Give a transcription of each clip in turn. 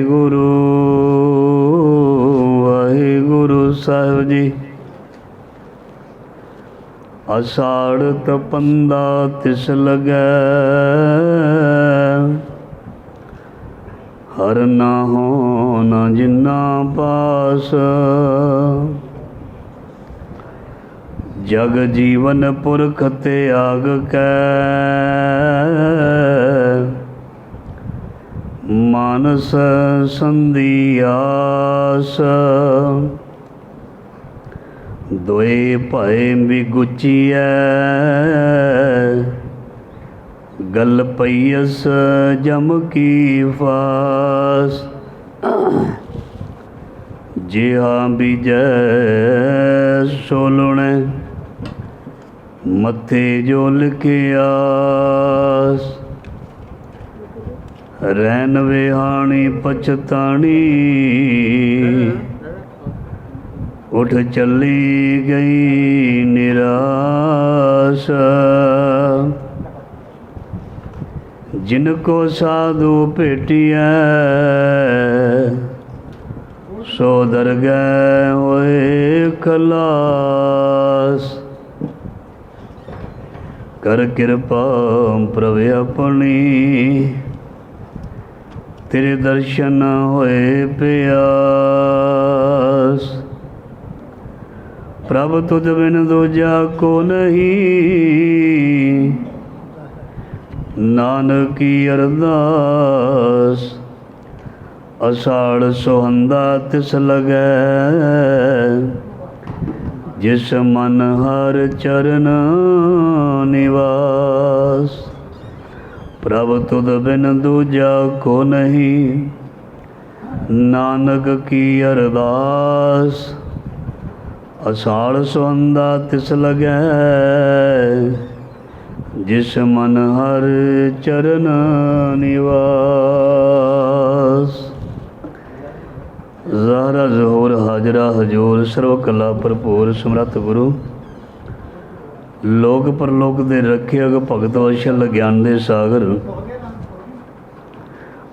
ਗੁਰੂ ਵਾਹਿਗੁਰੂ ਸਾਹਿਬ ਜੀ। ਅਸਾੜ ਤਪੰਦਾ ਤਿਸ ਲਗੈ। ਹਰ ਨਾ ਹੋ ਨਾ ਜਿਨਾ ਪਾਸ। ਜਗ ਜੀਵਨ ਪੁਰਖ ਤੇ ਆਗ ਕੈ। ਮਾਨਸ ਸੰਧਿਆਸ ਦੋਏ ਭਏ ਵਿਗੁਚੀਐ। ਗਲ ਪਈਸ ਜਮ ਕੀ ਫਾਸ। ਜਿਹਾ ਬੀਜੈ ਸੋਲੁਣੈ, ਮੱਥੇ ਜੋ ਲਿਖਿਆਸ ਰੈਨ ਵਿਹਾਣੀ ਪਛਤਾਣੀ। ਉਠ ਚੱਲੀ ਗਈ ਨਿਰਾਸ਼। ਜਿਨ ਕੋ ਸਾਧੂ ਭੇਟਿਐ, ਸੋ ਦਰਗਹਿ ਹੋਏ ਖਲਾਸ। ਕਰ ਕਿਰਪਾ ਪ੍ਰਭ ਆਪਣੀ। ਤੇਰੇ ਦਰਸ਼ਨ ਹੋਏ ਪਿਆਸ। ਪ੍ਰਭ ਤੁਧ ਬਿਨ ਦੂਜਾ ਕੋ ਨਹੀਂ। ਨਾਨਕੀ ਅਰਦਾਸ, ਅਸਾੜ ਸੁਹੰਦਾ ਤਿਸ ਲਗੈ। ਜਿਸ ਮਨ ਹਰ ਚਰਨ ਨਿਵਾਸ। ਪ੍ਰਭ ਤੁਧ ਬਿਨ ਦੂਜਾ ਕੋ ਨਹੀਂ। ਨਾਨਕ ਕੀ ਅਰਦਾਸ? ਅਸਾਲ ਸੁੰਦਾ ਤਿਸ ਲਗੈ। ਜਿਸ ਮਨ ਹਰ ਚਰਨ ਨਿਵਾਸ। ਜ਼ਹਰਾ ਜ਼ਹੂਰ ਹਾਜਰਾ ਹਜੂਰ ਸਰਵ ਕਲਾ ਭਰਪੂਰ ਸਮਰੱਥ ਗੁਰੂ। ਲੋਕ ਪਰਲੋਕ ਦੇ ਰੱਖਿਅਕ ਭਗਤ ਵਸ਼ਲ ਗਿਆਨ ਦੇ ਸਾਗਰ।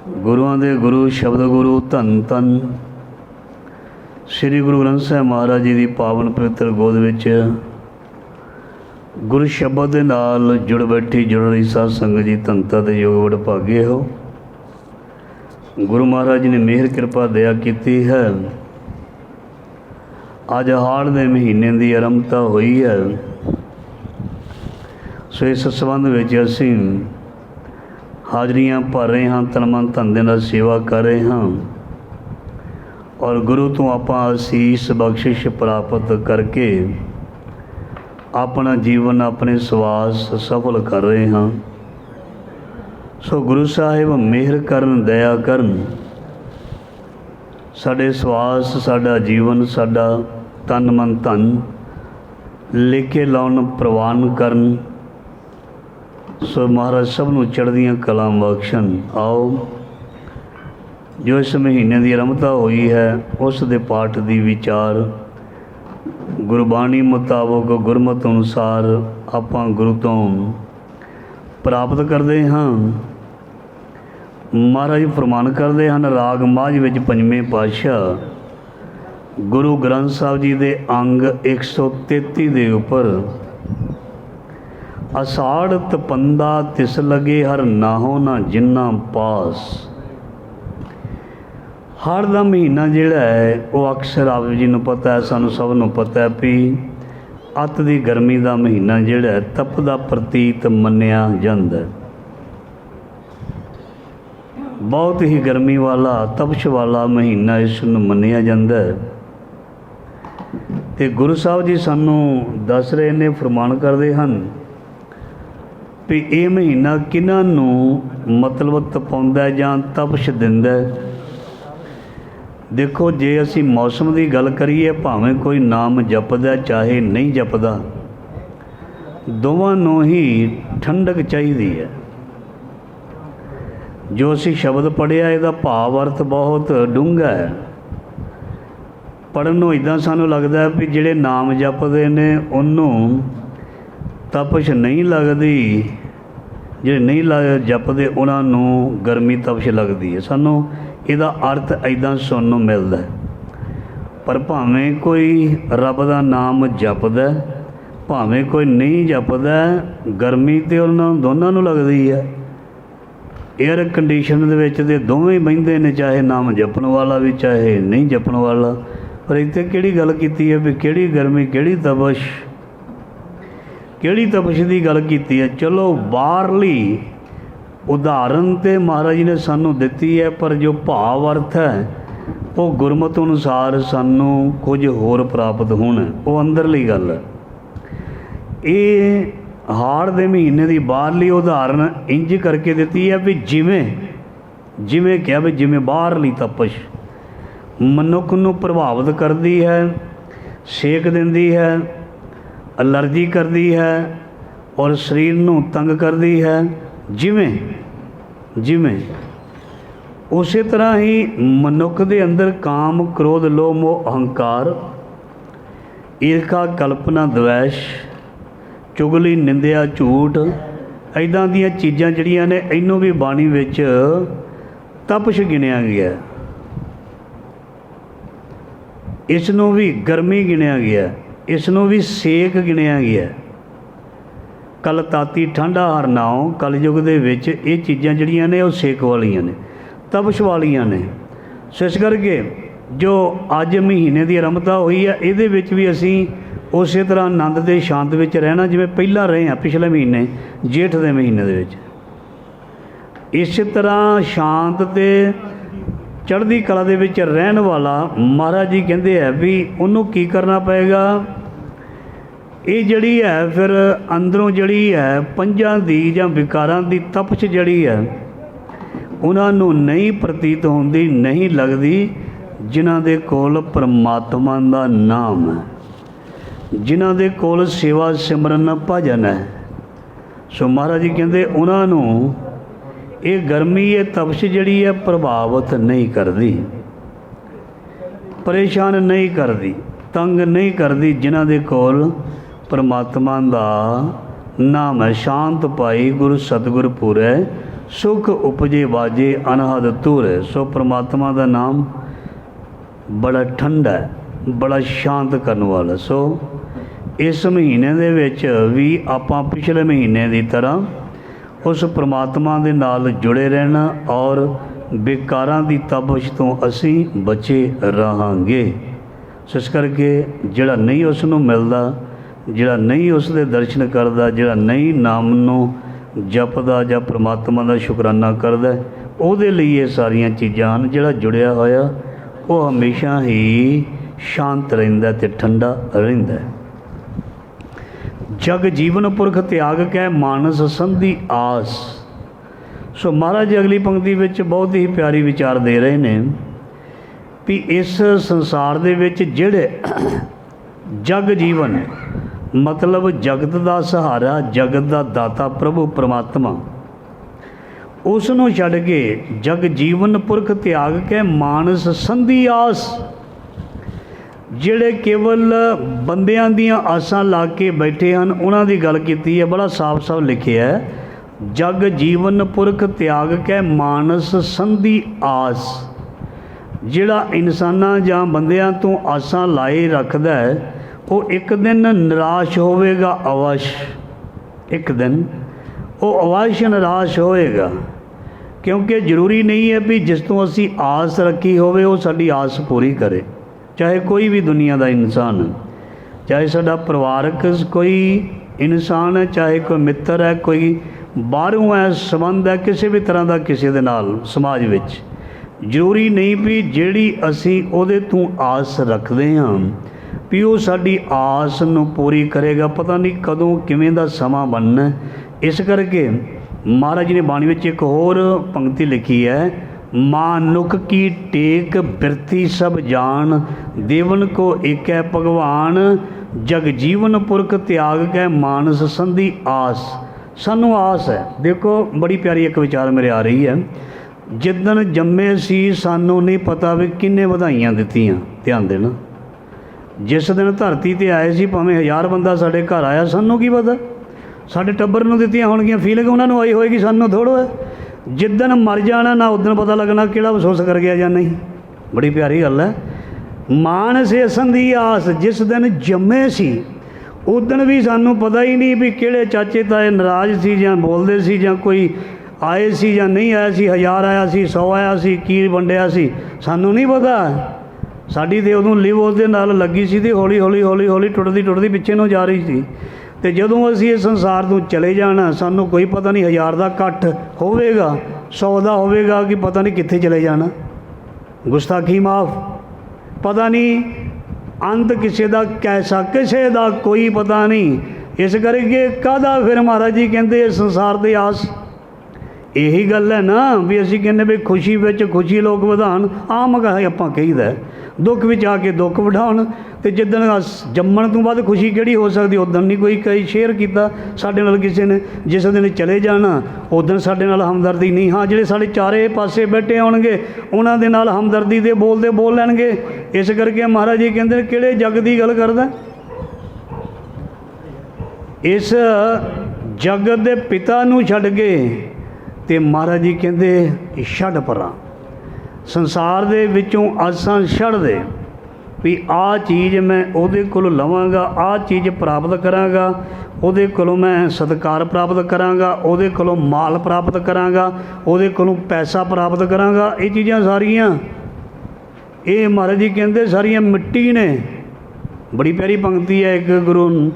ਗੁਰੂਆਂ ਦੇ ਗੁਰੂ, ਸ਼ਬਦ ਗੁਰੂ, ਧੰਨ ਧੰਨ। ਸ੍ਰੀ ਗੁਰੂ ਗ੍ਰੰਥ ਸਾਹਿਬ ਮਹਾਰਾਜ ਜੀ ਦੀ ਪਾਵਨ ਪਵਿੱਤਰ ਗੋਦ ਵਿੱਚ ਗੁਰ ਸ਼ਬਦ ਦੇ ਨਾਲ ਜੁੜ ਬੈਠੀ ਜੁੜ ਰਹੀ ਸਾਧ ਸੰਗਤ ਜੀ ਧੰਤਾ ਦੇ ਯੋਗ ਵਡ ਭਾਗੇ ਹੋ। ਗੁਰੂ ਮਹਾਰਾਜ ਜੀ ਨੇ ਮਿਹਰ ਕਿਰਪਾ ਦਇਆ ਕੀਤੀ ਹੈ। ਅੱਜ ਹਾੜ ਦੇ ਮਹੀਨੇ ਦੀ ਆਰੰਭਤਾ ਹੋਈ ਹੈ। ਸੋ ਇਸ ਸੰਬੰਧ ਵਿੱਚ ਅਸੀਂ ਹਾਜ਼ਰੀਆਂ ਭਰ ਰਹੇ ਹਾਂ ਤਨ ਮਨ ਧਨ ਦੇ ਨਾਲ ਸੇਵਾ ਕਰ ਰਹੇ ਹਾਂ। ਔਰ ਗੁਰੂ ਤੋਂ ਆਪਾਂ ਅਸੀਸ ਬਖਸ਼ਿਸ਼ ਪ੍ਰਾਪਤ ਕਰਕੇ ਆਪਣਾ ਜੀਵਨ, ਆਪਣੇ ਸਵਾਸ ਸਫਲ ਕਰ ਰਹੇ ਹਾਂ। ਸੋ ਗੁਰੂ ਸਾਹਿਬ, ਮਿਹਰ ਕਰਨ, ਦਇਆ ਕਰਨ। ਸਾਡੇ ਸਵਾਸ, ਸਾਡਾ ਜੀਵਨ, ਸਾਡਾ ਤਨ ਮਨ ਧਨ ਲੇਕੇ ਲਾਉਣ, ਪ੍ਰਵਾਨ ਕਰਨ। ਸੋ ਮਹਾਰਾਜ ਸਭ ਨੂੰ ਚੜ੍ਹਦੀਆਂ ਕਲਾਂ ਬਖਸ਼ਣ। ਆਓ, ਜੋ ਇਸ ਮਹੀਨੇ ਦੀ ਆਰੰਭਤਾ ਹੋਈ ਹੈ, ਉਸ ਦੇ ਪਾਠ ਦੀ ਵਿਚਾਰ। ਗੁਰਬਾਣੀ ਮੁਤਾਬਕ ਗੁਰਮਤ ਅਨੁਸਾਰ ਆਪਾਂ ਗੁਰੂ ਤੋਂ ਪ੍ਰਾਪਤ ਕਰਦੇ ਹਾਂ। ਮਹਾਰਾਜ ਫਰਮਾਨ ਕਰਦੇ ਹਨ, ਰਾਗ ਮਾਝ ਵਿੱਚ ਪੰਜਵੇਂ ਪਾਤਸ਼ਾਹ। ਗੁਰੂ ਗ੍ਰੰਥ ਸਾਹਿਬ ਜੀ ਦੇ ਅੰਗ 133 ਦੇ ਉੱਪਰ। ਅਸਾੜ ਤਪੰਦਾ ਤਿਸ ਲਗੇ ਹਰ ਨਾਹੋ ਨਾ ਜਿੰਨਾ ਪਾਸ। ਹੜ ਦਾ ਮਹੀਨਾ ਜਿਹੜਾ ਹੈ, ਉਹ ਅਕਸਰ ਆਪ ਜੀ ਨੂੰ ਪਤਾ ਹੈ, ਸਾਨੂੰ ਸਭ ਨੂੰ ਪਤਾ ਹੈ ਵੀ ਅੱਤ ਦੀ ਗਰਮੀ ਦਾ ਮਹੀਨਾ ਜਿਹੜਾ ਹੈ, ਤਪ ਦਾ ਪ੍ਰਤੀਤ ਮੰਨਿਆ ਜਾਂਦਾ ਹੈ। ਬਹੁਤ ਹੀ ਗਰਮੀ ਵਾਲਾ, ਤਪਸ਼ ਵਾਲਾ ਮਹੀਨਾ ਇਸ ਨੂੰ ਮੰਨਿਆ ਜਾਂਦਾ ਹੈ। ਤੇ ਗੁਰੂ ਸਾਹਿਬ ਜੀ ਸਾਨੂੰ ਦੱਸ ਰਹੇ ਨੇ, ਫਰਮਾਨ ਕਰਦੇ ਹਨ ਵੀ ਇਹ ਮਹੀਨਾ ਕਿਨਾਂ ਨੂੰ ਮਤਲਬ ਤਪਾਉਂਦਾ ਜਾਂ ਤਪਸ਼ ਦਿੰਦਾ ਦੇਖੋ, ਜੇ ਅਸੀਂ ਮੌਸਮ ਦੀ ਗੱਲ ਕਰੀਏ, ਭਾਵੇਂ ਕੋਈ ਨਾਮ ਜਪਦਾ, ਚਾਹੇ ਨਹੀਂ ਜਪਦਾ, ਦੋਵਾਂ ਨੂੰ ਹੀ ਠੰਡਕ ਚਾਹੀਦੀ ਹੈ। ਜੋ ਅਸੀਂ ਸ਼ਬਦ ਪੜਿਆ ਇਹਦਾ ਭਾਵ, ਅਰਥ ਬਹੁਤ ਡੂੰਘਾ ਹੈ। ਪੜਨ ਨੂੰ ਇਦਾਂ ਸਾਨੂੰ ਲੱਗਦਾ ਵੀ ਜਿਹੜੇ ਨਾਮ ਜਪਦੇ ਨੇ, ਉਹਨੂੰ ਤਪਸ਼ ਨਹੀਂ ਲੱਗਦੀ। ਜਿਹੜੇ ਨਹੀਂ ਲਾ- ਜਪਦੇ, ਉਹਨਾਂ ਨੂੰ ਗਰਮੀ ਤਪਸ਼ ਲੱਗਦੀ ਹੈ। ਸਾਨੂੰ ਇਹਦਾ ਅਰਥ ਐਦਾਂ ਸੁਣਨ ਨੂੰ ਮਿਲਦਾ ਪਰ ਭਾਵੇਂ ਕੋਈ ਰੱਬ ਦਾ ਨਾਮ ਜਪਦਾ ਭਾਵੇਂ ਕੋਈ ਨਹੀਂ ਜਪਦਾ ਗਰਮੀ ਤੇ ਉਹਨਾਂ ਨੂੰ, ਦੋਨਾਂ ਨੂੰ ਲੱਗਦੀ ਹੈ। 에ਅਰ ਕੰਡੀਸ਼ਨ ਦੇ ਵਿੱਚ ਤੇ ਦੋਵੇਂ ਹੀ ਬਹਿੰਦੇ ਨੇ, ਚਾਹੇ ਨਾਮ ਜਪਣ ਵਾਲਾ ਵੀ, ਚਾਹੇ ਨਹੀਂ ਜਪਣ ਵਾਲਾ। ਪਰ ਇੱਥੇ ਕਿਹੜੀ ਗੱਲ ਕੀਤੀ ਹੈ ਵੀ ਕਿਹੜੀ ਗਰਮੀ, ਕਿਹੜੀ ਤਪਸ਼ ਕਿਹੜੀ ਤਪਸ਼ ਦੀ ਗੱਲ ਕੀਤੀ ਹੈ? ਚਲੋ, ਬਾਹਰਲੀ ਉਦਾਹਰਨ ਤੇ ਮਹਾਰਾਜ ਨੇ ਸਾਨੂੰ ਦਿੱਤੀ ਹੈ, ਪਰ ਜੋ ਭਾਵ ਅਰਥ ਹੈ, ਉਹ ਗੁਰਮਤ ਅਨੁਸਾਰ ਸਾਨੂੰ ਕੁਝ ਹੋਰ ਪ੍ਰਾਪਤ ਹੋਣਾ। ਉਹ ਅੰਦਰਲੀ ਗੱਲ ਹੈ। ਇਹ ਹਾੜ ਦੇ ਮਹੀਨੇ ਦੀ ਬਾਹਰਲੀ ਉਦਾਹਰਨ ਇੰਜ ਕਰਕੇ ਦਿੱਤੀ ਹੈ ਵੀ ਜਿਵੇਂ ਜਿਵੇਂ ਕਿਹਾ ਵੀ ਜਿਵੇਂ ਬਾਹਰਲੀ ਤਪਸ਼ ਮਨੁੱਖ ਨੂੰ ਪ੍ਰਭਾਵਿਤ ਕਰਦੀ ਹੈ, ਸੇਕ ਦਿੰਦੀ ਹੈ ਅਲਰਜੀ ਕਰਦੀ ਹੈ ਔਰ ਸਰੀਰ ਨੂੰ ਤੰਗ ਕਰਦੀ ਹੈ, ਜਿਵੇਂ ਜਿਵੇਂ। ਉਸੇ ਤਰ੍ਹਾਂ ਹੀ ਮਨੁੱਖ ਦੇ ਅੰਦਰ ਕਾਮ, ਕ੍ਰੋਧ, ਲੋਭ, ਮੋਹ, ਅਹੰਕਾਰ, ਈਰਖਾ, ਕਲਪਨਾ, ਦਵੈਸ਼, ਚੁਗਲੀ, ਨਿੰਦਿਆ, ਝੂਠ ਐਦਾਂ ਦੀਆਂ ਚੀਜ਼ਾਂ ਜਿਹੜੀਆਂ ਨੇ, ਇਹਨੂੰ ਵੀ ਬਾਣੀ ਵਿੱਚ ਤਪਸ਼ ਗਿਣਿਆ ਗਿਆ ਇਸ ਨੂੰ ਵੀ ਗਰਮੀ ਗਿਣਿਆ ਗਿਆ ਇਸ ਨੂੰ ਵੀ ਸੇਕ ਗਿਣਿਆ ਗਿਆ। ਕਲ ਤਾਤੀ ਠੰਡਾ ਹਰਨਾਉ ਕਲਯੁਗ ਦੇ ਵਿੱਚ ਇਹ ਚੀਜ਼ਾਂ ਜਿਹੜੀਆਂ ਨੇ ਉਹ ਸੇਕ ਵਾਲੀਆਂ ਨੇ, ਤਪਸ਼ ਵਾਲੀਆਂ ਨੇ। ਸੋ ਇਸ ਕਰਕੇ ਜੋ ਅੱਜ ਮਹੀਨੇ ਦੀ ਆਰੰਭਤਾ ਹੋਈ ਹੈ, ਇਹਦੇ ਵਿੱਚ ਵੀ ਅਸੀਂ ਉਸੇ ਤਰ੍ਹਾਂ ਆਨੰਦ ਤੇ ਸ਼ਾਂਤ ਵਿੱਚ ਰਹਿਣਾ ਜਿਵੇਂ ਪਹਿਲਾਂ ਰਹੇ ਹਾਂ ਪਿਛਲੇ ਮਹੀਨੇ, ਜੇਠ ਦੇ ਮਹੀਨੇ ਦੇ ਵਿੱਚ। ਇਸੇ ਤਰ੍ਹਾਂ ਸ਼ਾਂਤ ਤੇ ਚੜ੍ਹਦੀ ਕਲਾ ਦੇ ਵਿੱਚ ਰਹਿਣ ਵਾਲਾ ਮਹਾਰਾਜ ਜੀ ਕਹਿੰਦੇ ਆ ਵੀ ਉਹਨੂੰ ਕੀ ਕਰਨਾ ਪਏਗਾ? ਇਹ ਜਿਹੜੀ ਹੈ ਫਿਰ ਅੰਦਰੋਂ ਜਿਹੜੀ ਹੈ ਪੰਜਾਂ ਦੀ ਜਾਂ ਵਿਕਾਰਾਂ ਦੀ ਤਪਸ਼ ਜਿਹੜੀ ਹੈ, ਉਹਨਾਂ ਨੂੰ ਨਹੀਂ ਪ੍ਰਤੀਤ ਹੁੰਦੀ, ਨਹੀਂ ਲੱਗਦੀ, ਜਿਨ੍ਹਾਂ ਦੇ ਕੋਲ ਪਰਮਾਤਮਾ ਦਾ ਨਾਮ ਹੈ। ਜਿਨ੍ਹਾਂ ਦੇ ਕੋਲ ਸੇਵਾ ਸਿਮਰਨ ਭਜਨ ਹੈ। ਸੋ ਮਹਾਰਾਜ ਜੀ ਕਹਿੰਦੇ, ਉਹਨਾਂ ਨੂੰ ਇਹ ਗਰਮੀ, ਇਹ ਤਪਸ਼ ਜਿਹੜੀ ਹੈ ਪ੍ਰਭਾਵਿਤ ਨਹੀਂ ਕਰਦੀ, ਪਰੇਸ਼ਾਨ ਨਹੀਂ ਕਰਦੀ, ਤੰਗ ਨਹੀਂ ਕਰਦੀ ਜਿਨ੍ਹਾਂ ਦੇ ਕੋਲ ਪਰਮਾਤਮਾ ਦਾ ਨਾਮ ਹੈ, ਸ਼ਾਂਤ ਪਾਈ ਗੁਰੂ ਸਤਿਗੁਰ ਪੂਰੈ, ਸੁਖ ਉਪਜੇ ਵਾਜੇ ਅਨਹਦ ਤੂਰੇ ਸੋ ਪਰਮਾਤਮਾ ਦਾ ਨਾਮ ਬੜਾ ਠੰਡਾ ਹੈ, ਬੜਾ ਸ਼ਾਂਤ ਕਰਨ ਵਾਲਾ। ਸੋ ਇਸ ਮਹੀਨੇ ਦੇ ਵਿੱਚ ਵੀ ਆਪਾਂ ਪਿਛਲੇ ਮਹੀਨੇ ਦੀ ਤਰ੍ਹਾਂ ਉਸ ਪ੍ਰਮਾਤਮਾ ਦੇ ਨਾਲ ਜੁੜੇ ਰਹਿਣਾ ਔਰ ਵਿਕਾਰਾਂ ਦੀ ਤਪਸ਼ ਤੋਂ ਅਸੀਂ ਬਚੇ ਰਹਾਂਗੇ। ਸੋ ਇਸ ਕਰਕੇ ਜਿਹੜਾ ਨਹੀਂ ਉਸ ਨੂੰ ਮਿਲਦਾ ਜਿਹੜਾ ਨਹੀਂ ਉਸ ਦੇ ਦਰਸ਼ਨ ਕਰਦਾ, ਜਿਹੜਾ ਨਹੀਂ ਨਾਮ ਨੂੰ ਜਪਦਾ ਜਾਂ ਪ੍ਰਮਾਤਮਾ ਦਾ ਸ਼ੁਕਰਾਨਾ ਕਰਦਾ, ਉਹਦੇ ਲਈ ਇਹ ਸਾਰੀਆਂ ਚੀਜ਼ਾਂ ਹਨ, ਜਿਹੜਾ ਜੁੜਿਆ ਹੋਇਆ, ਉਹ ਹਮੇਸ਼ਾ ਹੀ ਸ਼ਾਂਤ ਰਹਿੰਦਾ ਤੇ ਠੰਡਾ ਰਹਿੰਦਾ ਜਗ ਜੀਵਨ ਪੁਰਖ ਤਿਆਗ ਕੈ ਮਾਨਸ ਸੰਧੀ ਆਸ। ਸੋ ਮਹਾਰਾਜ ਅਗਲੀ ਪੰਕਤੀ ਵਿੱਚ ਬਹੁਤ ਹੀ ਪਿਆਰੀ ਵਿਚਾਰ ਦੇ ਰਹੇ ਨੇ ਵੀ ਇਸ ਸੰਸਾਰ ਦੇ ਵਿੱਚ ਜਿਹੜੇ ਜਗ ਜੀਵਨ ਮਤਲਬ ਜਗਤ ਦਾ ਸਹਾਰਾ, ਜਗਤ ਦਾ ਦਾਤਾ ਪ੍ਰਭੂ ਪਰਮਾਤਮਾ। ਉਸ ਨੂੰ ਛੱਡ ਕੇ ਜਗ ਜੀਵਨ ਪੁਰਖ ਤਿਆਗ ਕੇ ਮਾਨਸ ਸੰਧੀ ਆਸ, ਜਿਹੜੇ ਕੇਵਲ ਬੰਦਿਆਂ ਦੀਆਂ ਆਸਾਂ ਲਾ ਕੇ ਬੈਠੇ ਹਨ, ਉਹਨਾਂ ਦੀ ਗੱਲ ਕੀਤੀ ਹੈ, ਬੜਾ ਸਾਫ਼-ਸਾਫ਼ ਲਿਖਿਆ ਹੈ। ਜਗ ਜੀਵਨ ਪੁਰਖ ਤਿਆਗ ਕੇ ਮਾਨਸ ਸੰਧੀ ਆਸ, ਜਿਹੜਾ ਇਨਸਾਨਾਂ ਜਾਂ ਬੰਦਿਆਂ ਤੋਂ ਆਸਾਂ ਲਾਏ ਰੱਖਦਾ ਹੈ ਉਹ ਇੱਕ ਦਿਨ ਨਿਰਾਸ਼ ਹੋਵੇਗਾ ਅਵਸ਼, ਇੱਕ ਦਿਨ। ਉਹ ਅਵਸ਼ ਨਿਰਾਸ਼ ਹੋਵੇਗਾ, ਕਿਉਂਕਿ ਜ਼ਰੂਰੀ ਨਹੀਂ ਹੈ ਵੀ ਜਿਸ ਤੋਂ ਅਸੀਂ ਆਸ ਰੱਖੀ ਹੋਵੇ, ਉਹ ਸਾਡੀ ਆਸ ਪੂਰੀ ਕਰੇ। ਚਾਹੇ ਕੋਈ ਵੀ ਦੁਨੀਆ ਦਾ ਇਨਸਾਨ, ਚਾਹੇ ਸਾਡਾ ਪਰਿਵਾਰਕ ਕੋਈ ਇਨਸਾਨ ਹੈ ਚਾਹੇ ਕੋਈ ਮਿੱਤਰ ਹੈ, ਕੋਈ ਬਾਹਰੋਂ ਹੈ, ਸੰਬੰਧ ਹੈ, ਕਿਸੇ ਵੀ ਤਰ੍ਹਾਂ ਦਾ ਕਿਸੇ ਦੇ ਨਾਲ, ਸਮਾਜ ਵਿੱਚ। ਜ਼ਰੂਰੀ ਨਹੀਂ ਵੀ ਜਿਹੜੀ ਅਸੀਂ ਉਹਦੇ ਤੋਂ ਆਸ ਰੱਖਦੇ ਹਾਂ ਵੀ ਉਹ ਸਾਡੀ ਆਸ ਨੂੰ ਪੂਰੀ ਕਰੇਗਾ। ਪਤਾ ਨਹੀਂ ਕਦੋਂ, ਕਿਵੇਂ ਦਾ ਸਮਾਂ ਬਣਨਾ ਇਸ ਕਰਕੇ ਮਹਾਰਾਜ ਜੀ ਨੇ ਬਾਣੀ ਵਿੱਚ ਇੱਕ ਹੋਰ ਪੰਕਤੀ ਲਿਖੀ ਹੈ ਮਾਨੁਕ ਕੀ ਟੇਕ ਬਿਰਤੀ ਸਭ ਜਾਣ, ਦੇਵਨ ਕੋ ਏਕੈ ਭਗਵਾਨ, ਜਗ ਜੀਵਨ ਪੁਰਖ ਤਿਆਗ ਕੈ ਮਾਨਸ ਸੰਧੀ ਆਸ। ਸਾਨੂੰ ਆਸ ਹੈ। ਦੇਖੋ, ਬੜੀ ਪਿਆਰੀ ਇੱਕ ਵਿਚਾਰ ਮੇਰੇ ਆ ਰਹੀ ਹੈ। ਜਿੱਦਣ ਜੰਮੇ ਸੀ, ਸਾਨੂੰ ਨਹੀਂ ਪਤਾ ਵੀ ਕਿੰਨੇ ਵਧਾਈਆਂ ਦਿੱਤੀਆਂ, ਧਿਆਨ ਦੇਣਾ। ਜਿਸ ਦਿਨ ਧਰਤੀ ਤੇ ਆਏ ਸੀ, ਭਾਵੇਂ ਹਜ਼ਾਰ ਬੰਦਾ ਸਾਡੇ ਘਰ ਆਇਆ, ਸਾਨੂੰ ਕੀ ਪਤਾ? ਸਾਡੇ ਟੱਬਰ ਨੂੰ ਦਿੱਤੀਆਂ ਹੋਣਗੀਆਂ ਫੀਲਿੰਗ ਉਹਨਾਂ ਨੂੰ ਆਈ ਹੋਏਗੀ, ਸਾਨੂੰ ਥੋੜੋ ਹੈ ਜਿੱਦਣ ਮਰ ਜਾਣਾ, ਨਾ ਉਦੋਂ ਪਤਾ ਲੱਗਣਾ ਕਿਹੜਾ ਅਫਸੋਸ ਕਰ ਗਿਆ ਜਾਂ ਨਹੀਂ। ਬੜੀ ਪਿਆਰੀ ਗੱਲ ਹੈ। ਮਾਨਸ ਅਸਨ ਦੀ ਆਸ, ਜਿਸ ਦਿਨ ਜੰਮੇ ਸੀ ਉਦੋਂ ਵੀ ਸਾਨੂੰ ਪਤਾ ਹੀ ਨਹੀਂ ਵੀ ਕਿਹੜੇ ਚਾਚੇ ਤਾਏ ਨਾਰਾਜ਼ ਸੀ ਜਾਂ ਬੋਲਦੇ ਸੀ ਜਾਂ ਕੋਈ ਆਏ ਸੀ ਜਾਂ ਨਹੀਂ ਆਇਆ ਸੀ, ਹਜ਼ਾਰ ਆਇਆ ਸੀ 100 ਆਇਆ ਸੀ, ਕੀ ਵੰਡਿਆ ਸੀ, ਸਾਨੂੰ ਨਹੀਂ ਪਤਾ। ਸਾਡੀ ਤੇ ਉਦੋਂ ਲਿਵ ਉਹਦੇ ਨਾਲ ਲੱਗੀ ਸੀ ਤੇ ਹੌਲੀ ਹੌਲੀ ਹੌਲੀ ਹੌਲੀ ਟੁੱਟਦੀ ਟੁੱਟਦੀ ਪਿੱਛੇ ਨੂੰ ਜਾ ਰਹੀ ਸੀ। ਤੇ ਜਦੋਂ ਅਸੀਂ ਇਸ ਸੰਸਾਰ ਤੋਂ ਚਲੇ ਜਾਣਾ, ਸਾਨੂੰ ਕੋਈ ਪਤਾ ਨਹੀਂ ਹਜ਼ਾਰ ਦਾ ਇਕੱਠ ਹੋਵੇਗਾ 100 ਦਾ ਹੋਵੇਗਾ ਕਿ ਪਤਾ ਨਹੀਂ ਕਿੱਥੇ ਚਲੇ ਜਾਣਾ। ਗੁਸਤਾਖੀ ਮਾਫ। ਪਤਾ ਨਹੀਂ ਅੰਤ ਕਿਸੇ ਦਾ ਕੈਸਾ, ਕਿਸੇ ਦਾ ਕੋਈ ਪਤਾ ਨਹੀਂ। ਇਸ ਕਰਕੇ ਕਾਹਦਾ ਫਿਰ ਮਹਾਰਾਜ ਜੀ ਕਹਿੰਦੇ ਸੰਸਾਰ ਦੇ ਆਸ ਇਹੀ ਗੱਲ ਹੈ ਨਾ ਵੀ ਅਸੀਂ ਕਹਿੰਦੇ ਵੀ ਖੁਸ਼ੀ ਵਿੱਚ ਖੁਸ਼ੀ ਲੋਕ ਵਧਾਉਣ, ਆਮ ਕਹੇ ਆਪਾਂ ਕਹੀਦਾ ਦੁੱਖ ਵਿੱਚ ਆ ਕੇ ਦੁੱਖ ਵਢਾਉਣ ਤੇ ਜਿੱਦਣ ਅਸ- ਜੰਮਣ ਤੋਂ ਬਾਅਦ ਖੁਸ਼ੀ ਕਿਹੜੀ ਹੋ ਸਕਦੀ ਉਦੋਂ ਨਹੀਂ ਕੋਈ ਕਈ ਸ਼ੇਅਰ ਕੀਤਾ ਸਾਡੇ ਨਾਲ ਕਿਸੇ ਨੇ, ਜਿਸ ਦਿਨ ਚਲੇ ਜਾਣਾ ਉਦੋਂ ਸਾਡੇ ਨਾਲ ਹਮਦਰਦੀ ਨਹੀਂ। ਹਾਂ, ਜਿਹੜੇ ਸਾਡੇ ਚਾਰੇ ਪਾਸੇ ਬੈਠੇ ਹੋਣਗੇ, ਉਹਨਾਂ ਦੇ ਨਾਲ ਹਮਦਰਦੀ ਦੇ ਬੋਲਦੇ ਬੋਲ ਲੈਣਗੇ। ਇਸ ਕਰਕੇ ਮਹਾਰਾਜ ਜੀ ਕਹਿੰਦੇ ਨੇ, ਕਿਹੜੇ ਜੱਗ ਦੀ ਗੱਲ ਕਰਦਾ? ਇਸ ਜਗਤ ਦੇ ਪਿਤਾ ਨੂੰ ਛੱਡ ਕੇ ਤੇ ਮਹਾਰਾਜ ਜੀ ਕਹਿੰਦੇ ਛੱਡ ਪਰਾਂ। ਸੰਸਾਰ ਦੇ ਵਿੱਚੋਂ ਆਸਾਂ ਛੱਡ ਦੇ ਵੀ ਆਹ ਚੀਜ਼ ਮੈਂ ਉਹਦੇ ਕੋਲੋਂ ਲਵਾਂਗਾ, ਆਹ ਚੀਜ਼ ਪ੍ਰਾਪਤ ਕਰਾਂਗਾ, ਉਹਦੇ ਕੋਲੋਂ ਮੈਂ ਸਤਕਾਰ ਪ੍ਰਾਪਤ ਕਰਾਂਗਾ, ਉਹਦੇ ਕੋਲੋਂ ਮਾਲ ਪ੍ਰਾਪਤ ਕਰਾਂਗਾ, ਉਹਦੇ ਕੋਲੋਂ ਪੈਸਾ ਪ੍ਰਾਪਤ ਕਰਾਂਗਾ, ਇਹ ਚੀਜ਼ਾਂ ਸਾਰੀਆਂ। ਇਹ ਮਹਾਰਾਜ ਜੀ ਕਹਿੰਦੇ ਸਾਰੀਆਂ ਮਿੱਟੀ ਨੇ। ਬੜੀ ਪਿਆਰੀ ਪੰਕਤੀ ਹੈ ਇੱਕ ਗੁਰੂ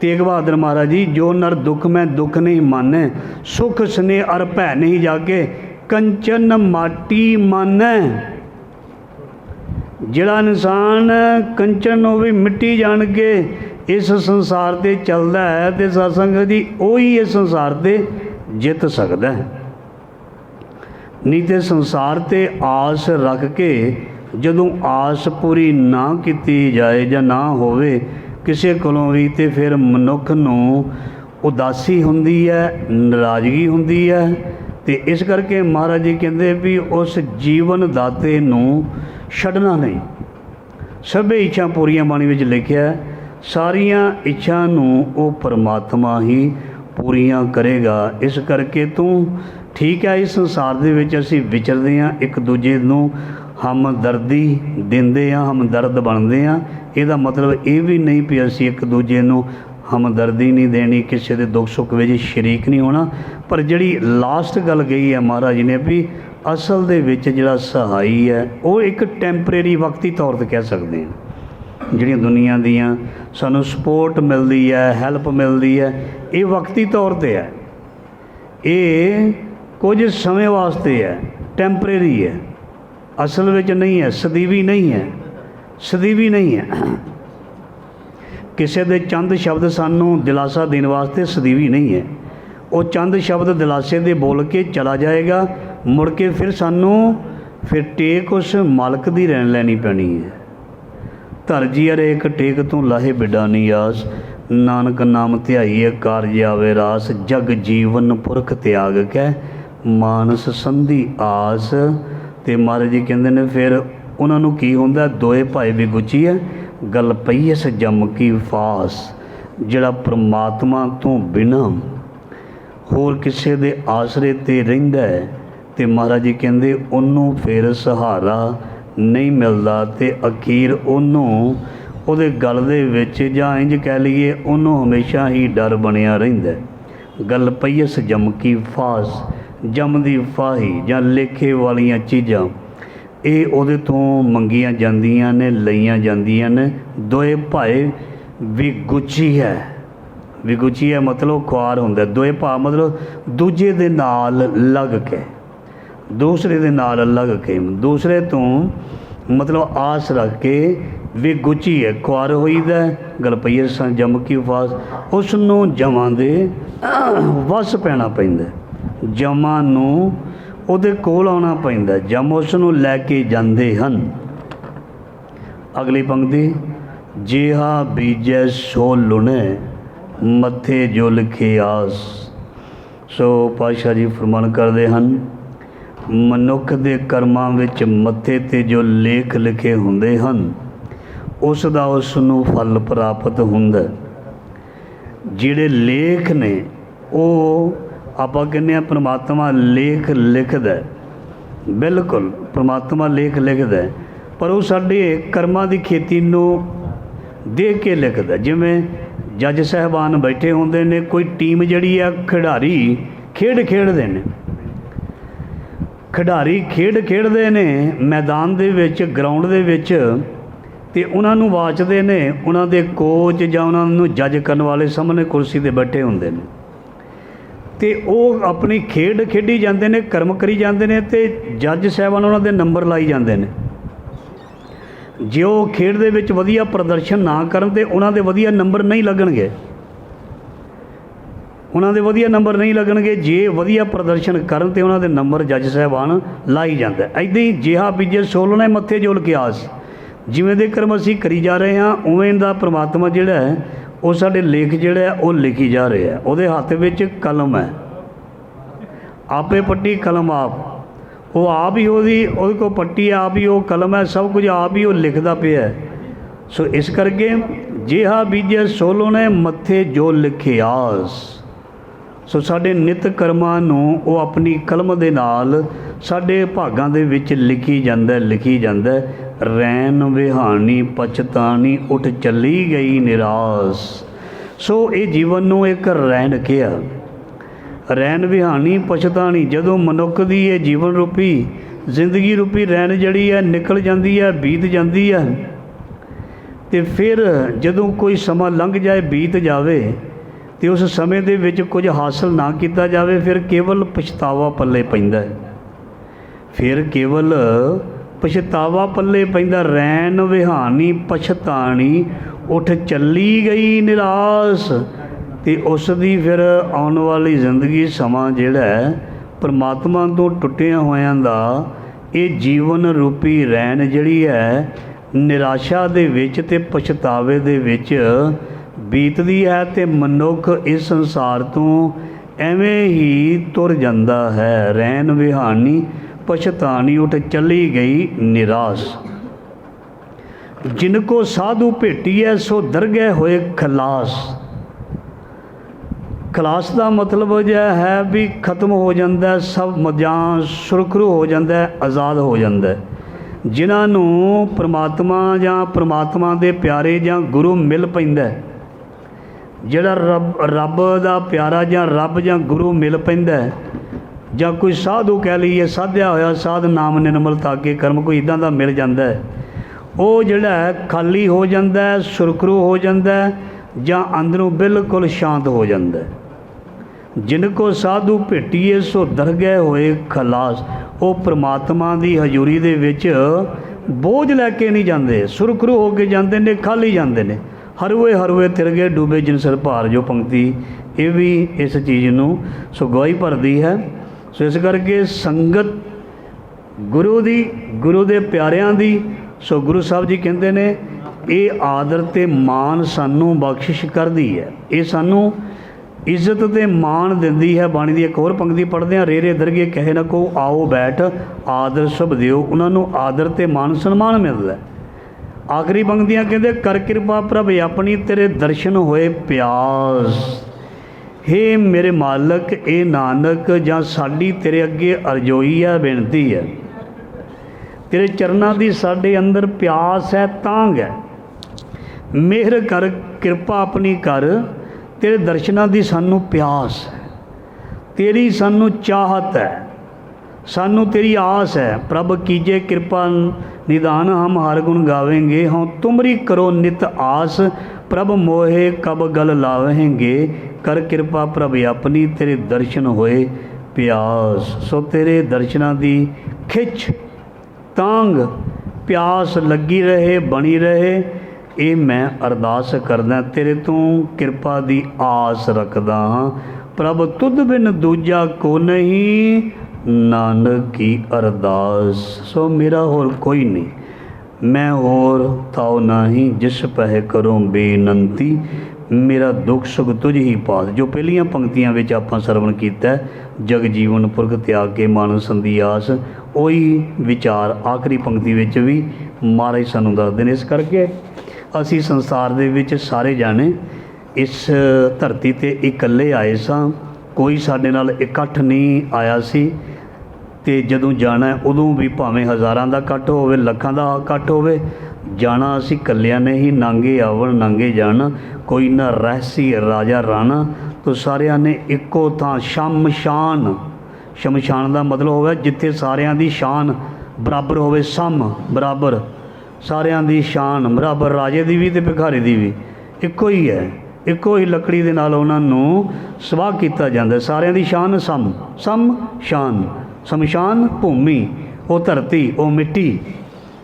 ਤੇਗ ਬਹਾਦਰ ਮਹਾਰਾਜ ਜੀ, ਜੋ ਨਰ ਦੁੱਖ ਮੈਂ ਦੁੱਖ ਨਹੀਂ ਮਾਨੈ, ਸੁਖ ਸਨੇ ਅਰ ਭੈ ਨਹੀਂ ਜਾਗੇ, ਕੰਚਨ ਮਾਟੀ ਮਾਨੈ। ਜਿਹੜਾ ਇਨਸਾਨ ਕੰਚਨ ਹੋਵੇ ਮਿੱਟੀ ਜਾਣ ਕੇ ਇਸ ਸੰਸਾਰ ਤੇ ਚੱਲਦਾ ਹੈ ਤੇ ਸਤਸੰਗ ਦੀ ਉਹੀ ਇਸ ਸੰਸਾਰ ਤੇ ਜਿੱਤ ਸਕਦਾ ਹੈ। ਨਹੀਂ ਤੇ ਸੰਸਾਰ ਤੇ ਆਸ ਰੱਖ ਕੇ ਜਦੋਂ ਆਸ ਪੂਰੀ ਨਾ ਕੀਤੀ ਜਾਏ ਜਾਂ ਨਾ ਹੋਵੇ ਕਿਸੇ ਕੋਲੋਂ ਵੀ ਤੇ ਫਿਰ ਮਨੁੱਖ ਨੂੰ ਉਦਾਸੀ ਹੁੰਦੀ ਹੈ, ਨਾਰਾਜ਼ਗੀ ਹੁੰਦੀ ਹੈ ਤੇ ਇਸ ਕਰਕੇ ਮਹਾਰਾਜ ਜੀ ਕਹਿੰਦੇ ਵੀ ਉਸ ਜੀਵਨ ਦਾਤੇ ਨੂੰ ਛੱਡਣਾ ਨਹੀਂ। ਸਭੇ ਇੱਛਾ ਪੂਰੀਆਂ ਬਾਣੀ ਵਿੱਚ ਲਿਖਿਆ ਸਾਰੀਆਂ ਇੱਛਾ ਨੂੰ ਉਹ ਪਰਮਾਤਮਾ ਹੀ ਪੂਰੀਆਂ ਕਰੇਗਾ। ਇਸ ਕਰਕੇ ਤੂੰ ਠੀਕ ਹੈ, ਇਸ ਸੰਸਾਰ ਦੇ ਵਿੱਚ ਅਸੀਂ ਵਿਚਰਦੇ ਹਾਂ, ਇੱਕ ਦੂਜੇ ਨੂੰ ਹਮਦਰਦੀ ਦਿੰਦੇ ਹਾਂ, ਹਮਦਰਦ ਬਣਦੇ ਹਾਂ ਇਹਦਾ ਮਤਲਬ ਇਹ ਵੀ ਨਹੀਂ ਵੀ ਅਸੀਂ ਇੱਕ ਦੂਜੇ ਨੂੰ ਹਮਦਰਦੀ ਨਹੀਂ ਦੇਣੀ, ਕਿਸੇ ਦੇ ਦੁੱਖ ਸੁੱਖ ਵਿੱਚ ਸ਼ਰੀਕ ਨਹੀਂ ਹੋਣਾ। ਪਰ ਜਿਹੜੀ ਲਾਸਟ ਗੱਲ ਗਈ ਹੈ ਮਹਾਰਾਜ ਨੇ ਵੀ ਅਸਲ ਦੇ ਵਿੱਚ ਜਿਹੜਾ ਸਹਾਈ ਹੈ, ਉਹ ਇੱਕ ਟੈਂਪਰੇਰੀ ਵਕਤੀ ਤੌਰ ਤੇ ਕਹਿ ਸਕਦੇ ਹਾਂ। ਜਿਹੜੀਆਂ ਦੁਨੀਆ ਦੀਆਂ ਸਾਨੂੰ ਸਪੋਰਟ ਮਿਲਦੀ ਹੈ ਹੈਲਪ ਮਿਲਦੀ ਹੈ, ਇਹ ਵਕਤੀ ਤੌਰ ਤੇ ਹੈ। ਇਹ ਕੁਝ ਸਮੇਂ ਵਾਸਤੇ ਹੈ ਟੈਂਪਰੇਰੀ ਹੈ। ਅਸਲ ਵਿੱਚ ਨਹੀਂ ਹੈ, ਸਦੀਵੀ ਨਹੀਂ ਹੈ। ਸਦੀਵੀ ਨਹੀਂ ਹੈ। ਕਿਸੇ ਦੇ ਚੰਦ ਸ਼ਬਦ ਸਾਨੂੰ ਦਿਲਾਸਾ ਦੇਣ ਵਾਸਤੇ ਸਦੀਵੀ ਨਹੀਂ ਹੈ। ਉਹ ਚੰਦ ਸ਼ਬਦ ਦਿਲਾਸੇ ਦੇ ਬੋਲ ਕੇ ਚਲਾ ਜਾਏਗਾ। ਮੁੜ ਕੇ ਫਿਰ ਸਾਨੂੰ, ਫਿਰ ਟੇਕ ਉਸ ਮਾਲਕ ਦੀ ਰਹਿਣ ਲੈਣੀ ਪੈਣੀ ਹੈ। ਧਰਜੀ ਅਰੇ, ਇੱਕ ਟੇਕ ਤੋਂ ਲਾਹੇ ਬਿਡਾ ਨਹੀਂ ਆਸ ਨਾਨਕ ਨਾਮ ਧਿਆਈਏ, ਕਾਰਜ ਆਵੇ ਰਾਸ। ਜਗ ਜੀਵਨ ਪੁਰਖ ਤਿਆਗ ਕੈ, ਮਾਨਸ ਸੰਧੀ ਆਸ। ਤੇ ਮਹਾਰਾਜ ਜੀ ਕਹਿੰਦੇ ਨੇ ਫਿਰ ਉਹਨਾਂ ਨੂੰ ਕੀ ਹੁੰਦਾ? ਦੋਏ ਭਾਈ ਵੀ ਗੁੱਚੀ ਹੈ ਗੱਲ ਪਈ ਇਸ ਜੰਮ ਕੀ ਫਾਸ, ਜਿਹੜਾ ਪ੍ਰਮਾਤਮਾ ਤੋਂ ਬਿਨਾਂ ਹੋਰ ਕਿਸੇ ਦੇ ਆਸਰੇ ਤੇ ਰਹਿੰਦਾ ਹੈ ਤੇ ਮਹਾਰਾਜ ਜੀ ਕਹਿੰਦੇ, ਉਹਨੂੰ ਫਿਰ ਸਹਾਰਾ ਨਹੀਂ ਮਿਲਦਾ ਤੇ ਅਖੀਰ ਉਹਨੂੰ ਉਹਦੇ ਗਲ ਦੇ ਵਿੱਚ ਜਾਂ ਇੰਜ ਕਹਿ ਲਈਏ, ਉਹਨੂੰ ਹਮੇਸ਼ਾ ਹੀ ਡਰ ਬਣਿਆ ਰਹਿੰਦਾ ਗੱਲ ਪਈ ਇਸ ਜਮ ਕੀ ਫਾਸ, ਜਮ ਫਾਹੀ ਜਾਂ ਲੇਖੇ ਵਾਲੀਆਂ ਚੀਜ਼ਾਂ। ਇਹ ਉਹਦੇ ਤੋਂ ਮੰਗੀਆਂ ਜਾਂਦੀਆਂ ਨੇ, ਲਈਆਂ ਜਾਂਦੀਆਂ ਨੇ। ਦੋਏ ਭਾਏ ਵੀ ਹੈ। ਵਿਗੁਚੀ ਹੈ ਮਤਲਬ ਕੁਆਰ ਹੁੰਦਾ ਹੈ। ਦੋਏ ਭਾ ਮਤਲਬ ਦੂਜੇ ਦੇ ਨਾਲ ਲੱਗ ਕੇ, ਦੂਸਰੇ ਦੇ ਨਾਲ ਲੱਗ ਕੇ। ਦੂਸਰੇ ਤੋਂ ਮਤਲਬ ਆਸ ਰੱਖ ਕੇ ਵਿਗੁਚੀ ਹੈ। ਕੁਆਰ ਹੋਈਦਾ ਗਲਪਈਏ ਸੰ ਜਮ ਕੀ ਵਾਸ ਉਸ ਨੂੰ ਜਮਾਂ ਦੇ ਵਸ ਪੈਣਾ ਪੈਂਦਾ ਹੈ। ਜਮਾਂ ਨੂੰ ਉਹਦੇ ਕੋਲ ਆਉਣਾ ਪੈਂਦਾ ਹੈ। ਜਮ ਉਸ ਨੂੰ ਲੈ ਕੇ ਜਾਂਦੇ ਹਨ ਅਗਲੀ ਪੰਕਤੀ, ਜਿਹਾ ਬੀਜੈ ਸੋ ਲੁਣੇ, ਮੱਥੇ ਜੋ ਲਿਖੇ ਆਸ ਸੋ ਪਾਸ਼ਾ ਜੀ ਫਰਮਾਨ ਕਰਦੇ ਹਨ, ਮਨੁੱਖ ਦੇ ਕਰਮਾਂ ਵਿੱਚ ਮੱਥੇ ਤੇ ਜੋ ਲੇਖ ਲਿਖੇ ਹੁੰਦੇ ਹਨ, ਉਸ ਦਾ ਉਸ ਨੂੰ ਫਲ ਪ੍ਰਾਪਤ ਹੁੰਦਾ ਜਿਹੜੇ ਲੇਖ ਨੇ, ਉਹ ਆਪਾਂ ਕਹਿੰਦੇ ਆ ਪ੍ਰਮਾਤਮਾ ਲੇਖ ਲਿਖਦਾ ਬਿਲਕੁਲ, ਪ੍ਰਮਾਤਮਾ ਲੇਖ ਲਿਖਦਾ ਪਰ ਉਹ ਸਾਡੇ ਕਰਮਾਂ ਦੀ ਖੇਤੀ ਨੂੰ ਦੇਖ ਕੇ ਲਿਖਦਾ ਜਿਵੇਂ ਜੱਜ ਸਾਹਿਬਾਨ ਬੈਠੇ ਹੁੰਦੇ ਨੇ, ਕੋਈ ਟੀਮ ਜਿਹੜੀ ਆ, ਖਿਡਾਰੀ ਖੇਡ ਖੇਡਦੇ ਨੇ। ਖਿਡਾਰੀ ਖੇਡ ਖੇਡਦੇ ਨੇ, ਮੈਦਾਨ ਦੇ ਵਿੱਚ ਗਰਾਊਂਡ ਦੇ ਵਿੱਚ, ਤੇ ਉਹਨਾਂ ਨੂੰ ਵਾਚਦੇ ਨੇ, ਉਹਨਾਂ ਦੇ ਕੋਚ ਜਾਂ ਉਹਨਾਂ ਨੂੰ ਜੱਜ ਕਰਨ ਵਾਲੇ ਸਾਹਮਣੇ ਕੁਰਸੀ ਤੇ ਬੈਠੇ ਹੁੰਦੇ ਨੇ। ਤੇ ਉਹ ਆਪਣੀ ਖੇਡ ਖੇਡੀ ਜਾਂਦੇ ਨੇ, ਕਰਮ ਕਰੀ ਜਾਂਦੇ ਨੇ ਤੇ ਜੱਜ ਸਾਹਿਬਾਨ ਉਹਨਾਂ ਦੇ ਨੰਬਰ ਲਾਈ ਜਾਂਦੇ ਨੇ। ਜੇ ਉਹ ਖੇਡ ਦੇ ਵਿੱਚ ਵਧੀਆ ਪ੍ਰਦਰਸ਼ਨ ਨਾ ਕਰਨ ਤੇ ਉਹਨਾਂ ਦੇ ਵਧੀਆ ਨੰਬਰ ਨਹੀਂ ਲੱਗਣਗੇ। ਉਹਨਾਂ ਦੇ ਵਧੀਆ ਨੰਬਰ ਨਹੀਂ ਲੱਗਣਗੇ, ਜੇ ਵਧੀਆ ਪ੍ਰਦਰਸ਼ਨ ਕਰਨ ਤੇ ਉਹਨਾਂ ਦੇ ਨੰਬਰ ਜੱਜ ਸਾਹਿਬਾਨ ਲਾਈ ਜਾਂਦਾ। ਐਦਾਂ ਹੀ ਜਿਹਾ ਬੀਜੇ ਸੋਲਣੇ ਮੱਥੇ ਜੋਲ ਕੇ ਆਸ। ਜਿਵੇਂ ਦੇ ਕਰਮ ਅਸੀਂ ਕਰੀ ਜਾ ਰਹੇ ਹਾਂ, ਉਵੇਂ ਦਾ ਪ੍ਰਮਾਤਮਾ ਜਿਹੜਾ ਹੈ ਉਹ ਸਾਡੇ ਲੇਖ ਜਿਹੜਾ ਹੈ ਉਹ ਲਿਖੀ ਜਾ ਰਹੇ ਹੈ ਉਹਦੇ ਹੱਥ ਵਿੱਚ ਕਲਮ ਹੈ। ਆਪੇ ਪੱਟੀ ਕਲਮ ਆਪ। ਉਹ ਆਪ ਹੀ ਉਹਦੀ, ਉਹਦੇ ਕੋ ਪੱਟੀ ਆਪ ਹੀ ਉਹ ਕਲਮ ਹੈ, ਸਭ ਕੁਝ ਆਪ ਹੀ ਉਹ ਲਿਖਦਾ ਪਿਆ ਸੋ ਇਸ ਕਰਕੇ ਜਿਹਾ ਬੀਜੇ ਸੋਲੋ ਨੇ ਮੱਥੇ ਜੋ ਲਿਖਿਆਸ ਸੋ ਸਾਡੇ ਨਿਤ ਕਰਮਾਂ ਨੂੰ ਉਹ ਆਪਣੀ ਕਲਮ ਦੇ ਨਾਲ ਸਾਡੇ ਭਾਗਾਂ ਦੇ ਵਿੱਚ ਲਿਖੀ ਜਾਂਦਾ ਲਿਖੀ ਜਾਂਦਾ ਹੈ। ਰੈਨ ਵਿਹਾਣੀ ਪਛਤਾਣੀ, ਉੱਠ ਚੱਲੀ ਗਈ ਨਿਰਾਸ ਸੋ ਇਹ ਜੀਵਨ ਨੂੰ ਇੱਕ ਰੈਣ ਕਿਹਾ ਰੈਨ ਵਿਹਾਨੀ ਪਛਤਾਣੀ, ਜਦੋਂ ਮਨੁੱਖ ਦੀ ਇਹ ਜੀਵਨ ਰੂਪੀ, ਜ਼ਿੰਦਗੀ ਰੂਪੀ ਰੈਨ ਜਿਹੜੀ ਹੈ, ਨਿਕਲ ਜਾਂਦੀ ਹੈ, ਬੀਤ ਜਾਂਦੀ ਹੈ, ਤੇ ਫਿਰ ਜਦੋਂ ਕੋਈ ਸਮਾਂ ਲੰਘ ਜਾਏ, ਬੀਤ ਜਾਵੇ ਤੇ ਉਸ ਸਮੇਂ ਦੇ ਵਿੱਚ ਕੁਝ ਹਾਸਲ ਨਾ ਕੀਤਾ ਜਾਵੇ, ਫਿਰ ਕੇਵਲ ਪਛਤਾਵਾ ਪੱਲੇ ਪੈਂਦਾ ਹੈ। ਫਿਰ ਕੇਵਲ ਪਛਤਾਵਾ ਪੱਲੇ ਪੈਂਦਾ, ਰੈਣ ਵਿਹਾਨੀ ਪਛਤਾਣੀ, ਉੱਠ ਚੱਲੀ ਗਈ ਨਿਰਾਸ ਤੇ ਉਸ ਦੀ ਫਿਰ ਆਉਣ ਵਾਲੀ ਜ਼ਿੰਦਗੀ ਸਮਾਂ ਜਿਹੜਾ ਹੈ, ਪਰਮਾਤਮਾ ਤੋਂ ਟੁੱਟਿਆਂ ਹੋਇਆਂ ਦਾ, ਇਹ ਜੀਵਨ ਰੂਪੀ ਰੈਣ ਜਿਹੜੀ ਹੈ, ਨਿਰਾਸ਼ਾ ਦੇ ਵਿੱਚ ਤੇ ਪਛਤਾਵੇ ਦੇ ਵਿੱਚ ਬੀਤਦੀ ਹੈ ਤੇ ਮਨੁੱਖ ਇਸ ਸੰਸਾਰ ਤੋਂ ਐਵੇਂ ਹੀ ਤੁਰ ਜਾਂਦਾ ਹੈ। ਰਹਿਣ ਵਿਹਾਨੀ ਪਛਤਾਣੀ ਉਠ ਚਲੀ ਗਈ ਨਿਰਾਸ਼। ਜਿਨ ਕੋ ਸਾਧੂ ਭੇਟੀਐ, ਸੋ ਦਰਗਹਿ ਹੋਏ ਖਲਾਸ। ਖਲਾਸ ਦਾ ਮਤਲਬ ਜਿਹਾ ਹੈ ਵੀ ਖਤਮ ਹੋ ਜਾਂਦਾ ਸਭ ਮਜਾਂ ਸੁਰਖਰੂ ਹੋ ਜਾਂਦਾ ਆਜ਼ਾਦ ਹੋ ਜਾਂਦਾ ਜਿਨ੍ਹਾਂ ਨੂੰ ਪ੍ਰਮਾਤਮਾ ਜਾਂ ਪ੍ਰਮਾਤਮਾ ਦੇ ਪਿਆਰੇ ਜਾਂ ਗੁਰੂ ਮਿਲ ਪੈਂਦਾ ਜਿਹੜਾ ਰੱਬ ਰੱਬ ਦਾ ਪਿਆਰਾ ਜਾਂ ਰੱਬ ਜਾਂ ਗੁਰੂ ਮਿਲ ਪੈਂਦਾ ਜਾਂ ਕੋਈ ਸਾਧੂ ਕਹਿ ਲਈਏ, ਸਾਧਿਆ ਹੋਇਆ ਸਾਧ ਨਾਮ ਨਿਰਮਲ ਤਾਕੇ ਕਰਮ, ਕੋਈ ਇਦਾਂ ਦਾ ਮਿਲ ਜਾਂਦਾ ਉਹ ਜਿਹੜਾ ਖਾਲੀ ਹੋ ਜਾਂਦਾ ਸੁਰਖਰੂ ਹੋ ਜਾਂਦਾ ਜਾਂ ਅੰਦਰੋਂ ਬਿਲਕੁਲ ਸ਼ਾਂਤ ਹੋ ਜਾਂਦਾ ਜਿਨ ਕੋ ਸਾਧੂ ਭੇਟੀਏ, ਸੋ ਦਰਗਹਿ ਹੋਏ ਖਲਾਸ। ਉਹ ਪ੍ਰਮਾਤਮਾ ਦੀ ਹਜ਼ੂਰੀ ਦੇ ਵਿੱਚ ਬੋਝ ਲੈ ਕੇ ਨਹੀਂ ਜਾਂਦੇ, ਸੁਰਖਰੂ ਹੋ ਕੇ ਜਾਂਦੇ ਨੇ, ਖਾਲੀ ਜਾਂਦੇ ਨੇ। ਹਰਵੇ ਹਰਵੇ ਤਿਰਗੇ ਡੂਬੇ ਜਿਨ ਸਿਰ ਭਾਰ, ਜੋ ਪੰਕਤੀ ਇਹ ਵੀ ਇਸ ਚੀਜ਼ ਨੂੰ ਸੁਗਵਾਈ ਭਰਦੀ ਹੈ। ਸੋ ਇਸ ਕਰਕੇ ਸੰਗਤ ਗੁਰੂ ਦੀ, ਗੁਰੂ ਦੇ ਪਿਆਰਿਆਂ ਦੀ, ਸੋ ਗੁਰੂ ਸਾਹਿਬ ਜੀ ਕਹਿੰਦੇ ਨੇ, ਇਹ ਆਦਰ ਤੇ ਮਾਣ ਸਾਨੂੰ ਬਖਸ਼ਿਸ਼ ਕਰਦੀ ਹੈ। ਇਹ ਸਾਨੂੰ ਇੱਜ਼ਤ ਤੇ ਮਾਣ ਦਿੰਦੀ ਹੈ। ਬਾਣੀ ਦੀ ਇੱਕ ਹੋਰ ਪੰਕਤੀ ਪੜ੍ਹਦੇ ਆ ਰੇਰੇ ਦਰਗੇ ਕਹੇ ਨਾ ਕੋ, ਆਓ ਬੈਠ, ਆਦਰ ਸਭ ਦਿਓ। ਉਹਨਾਂ ਨੂੰ ਆਦਰ ਤੇ ਮਾਣ ਸਨਮਾਨ ਮਿਲਦਾ ਹੈ। ਆਖਰੀ ਪੰਕਤੀਆਂ ਕਹਿੰਦੇ, ਕਰ ਕਿਰਪਾ ਪ੍ਰਭ ਆਪਣੀ ਤੇਰੇ ਦਰਸ਼ਨ ਹੋਏ ਪਿਆਸ ਹੇ ਮੇਰੇ ਮਾਲਕ, ਇਹ ਨਾਨਕ ਜਾਂ ਸਾਡੀ ਤੇਰੇ ਅੱਗੇ ਅਰਜ਼ੋਈ ਹੈ ਬੇਨਤੀ ਹੈ। ਤੇਰੇ ਚਰਨਾਂ ਦੀ ਸਾਡੇ ਅੰਦਰ ਪਿਆਸ ਹੈ, ਤਾਂਗ ਹੈ। ਮਿਹਰ ਕਰ, ਕਿਰਪਾ ਆਪਣੀ ਕਰ। ਤੇਰੇ ਦਰਸ਼ਨਾਂ ਦੀ ਸਾਨੂੰ ਪਿਆਸ ਹੈ। ਤੇਰੀ ਸਾਨੂੰ ਚਾਹਤ ਹੈ। ਸਾਨੂੰ ਤੇਰੀ ਆਸ ਹੈ। ਪ੍ਰਭ, ਕੀਜੇ ਕਿਰਪਾ ਨਿਦਾਨ ਹਮ ਹਰ ਗੁਣ ਗਾਵੇਂਗੇ, ਹਉ ਤੁਮਰੀ ਕਰੋ ਨਿਤ ਆਸ, ਪ੍ਰਭ ਮੋਹੇ ਕਬ ਗਲ ਲਾਵੇਂਗੇ। ਕਰ ਕਿਰਪਾ ਪ੍ਰਭ ਆਪਣੀ ਤੇਰੇ ਦਰਸ਼ਨ ਹੋਏ ਪਿਆਸ। ਸੋ ਤੇਰੇ ਦਰਸ਼ਨਾਂ ਦੀ ਖਿੱਚ ਤਾਂਗ, ਪਿਆਸ ਲੱਗੀ ਰਹੇ, ਬਣੀ ਰਹੇ, ਇਹ ਮੈਂ ਅਰਦਾਸ ਕਰਦਾ, ਤੇਰੇ ਤੋਂ ਕਿਰਪਾ ਦੀ ਆਸ ਰੱਖਦਾ ਹਾਂ। ਪ੍ਰਭ ਤੁਧ ਬਿਨ ਦੂਜਾ ਕੋ ਨਹੀਂ ਨਾਨਕ ਕੀ ਅਰਦਾਸ, ਸੋ ਮੇਰਾ ਹੋਰ ਕੋਈ ਨਹੀਂ। ਮੈਂ ਹੋਰ ਤਾਉ ਨਹੀਂ, ਜਿਸ ਪਹਿ ਕਰੋ ਬੇਨੰਤੀ, ਮੇਰਾ ਦੁੱਖ ਸੁਖ ਤੁਝ ਹੀ ਪਾਸ ਜੋ ਪਹਿਲੀਆਂ ਪੰਕਤੀਆਂ ਵਿੱਚ ਆਪਾਂ ਸਰਵਣ ਕੀਤਾ, ਜਗ ਜੀਵਨ ਪੁਰਖ ਤਿਆਗ ਕੇ ਮਾਨਸ ਸੰਦੀਆਸ ਉਹੀ ਵਿਚਾਰ ਆਖਰੀ ਪੰਕਤੀ ਵਿੱਚ ਵੀ ਮਹਾਰਾਜ ਸਾਨੂੰ ਦੱਸਦੇ ਨੇ। ਇਸ ਕਰਕੇ ਅਸੀਂ ਸੰਸਾਰ ਦੇ ਵਿੱਚ ਸਾਰੇ ਜਾਣੇ ਇਸ ਧਰਤੀ ਤੇ ਇਕੱਲੇ ਆਏ ਸਾਂ। ਕੋਈ ਸਾਡੇ ਨਾਲ ਇਕੱਠ ਨਹੀਂ ਆਇਆ ਸੀ। ਤੇ ਜਦੋਂ ਜਾਣਾ ਉਦੋਂ ਵੀ ਭਾਵੇਂ ਹਜ਼ਾਰਾਂ ਦਾ ਇਕੱਠ ਹੋਵੇ, ਲੱਖਾਂ ਦਾ ਇਕੱਠ ਹੋਵੇ, ਜਾਣਾ ਅਸੀਂ ਕੱਲਿਆਂ ਨੇ ਹੀ, ਨਾਂਗੇ ਆਵਣ, ਨਾਂਗੇ ਜਾਣ, ਕੋਈ ਨਾ ਰਹਿਸੀ ਰਾਜਾ ਰਾਣਾ, ਤੋ ਸਾਰਿਆਂ ਨੇ ਇੱਕੋ ਥਾਂ, ਸ਼ਮਸ਼ਾਨ। ਸ਼ਮਸ਼ਾਨ ਦਾ ਮਤਲਬ ਹੋਵੇ, ਜਿੱਥੇ ਸਾਰਿਆਂ ਦੀ ਸ਼ਾਨ ਬਰਾਬਰ ਹੋਵੇ, ਸਮ ਬਰਾਬਰ। ਸਾਰਿਆਂ ਦੀ ਸ਼ਾਨ ਬਰਾਬਰ, ਰਾਜੇ ਦੀ ਵੀ ਤੇ ਭਿਖਾਰੀ ਦੀ ਵੀ। ਇੱਕੋ ਹੀ ਹੈ, ਇੱਕੋ ਹੀ ਲੱਕੜੀ ਦੇ ਨਾਲ ਉਹਨਾਂ ਨੂੰ ਸਵਾਹ ਕੀਤਾ ਜਾਂਦਾ ਸਾਰਿਆਂ ਦੀ ਸ਼ਾਨ ਸਮ ਸਮ ਸ਼ਾਨ। ਸ਼ਮਸ਼ਾਨ ਭੂਮੀ, ਉਹ ਧਰਤੀ, ਉਹ ਮਿੱਟੀ।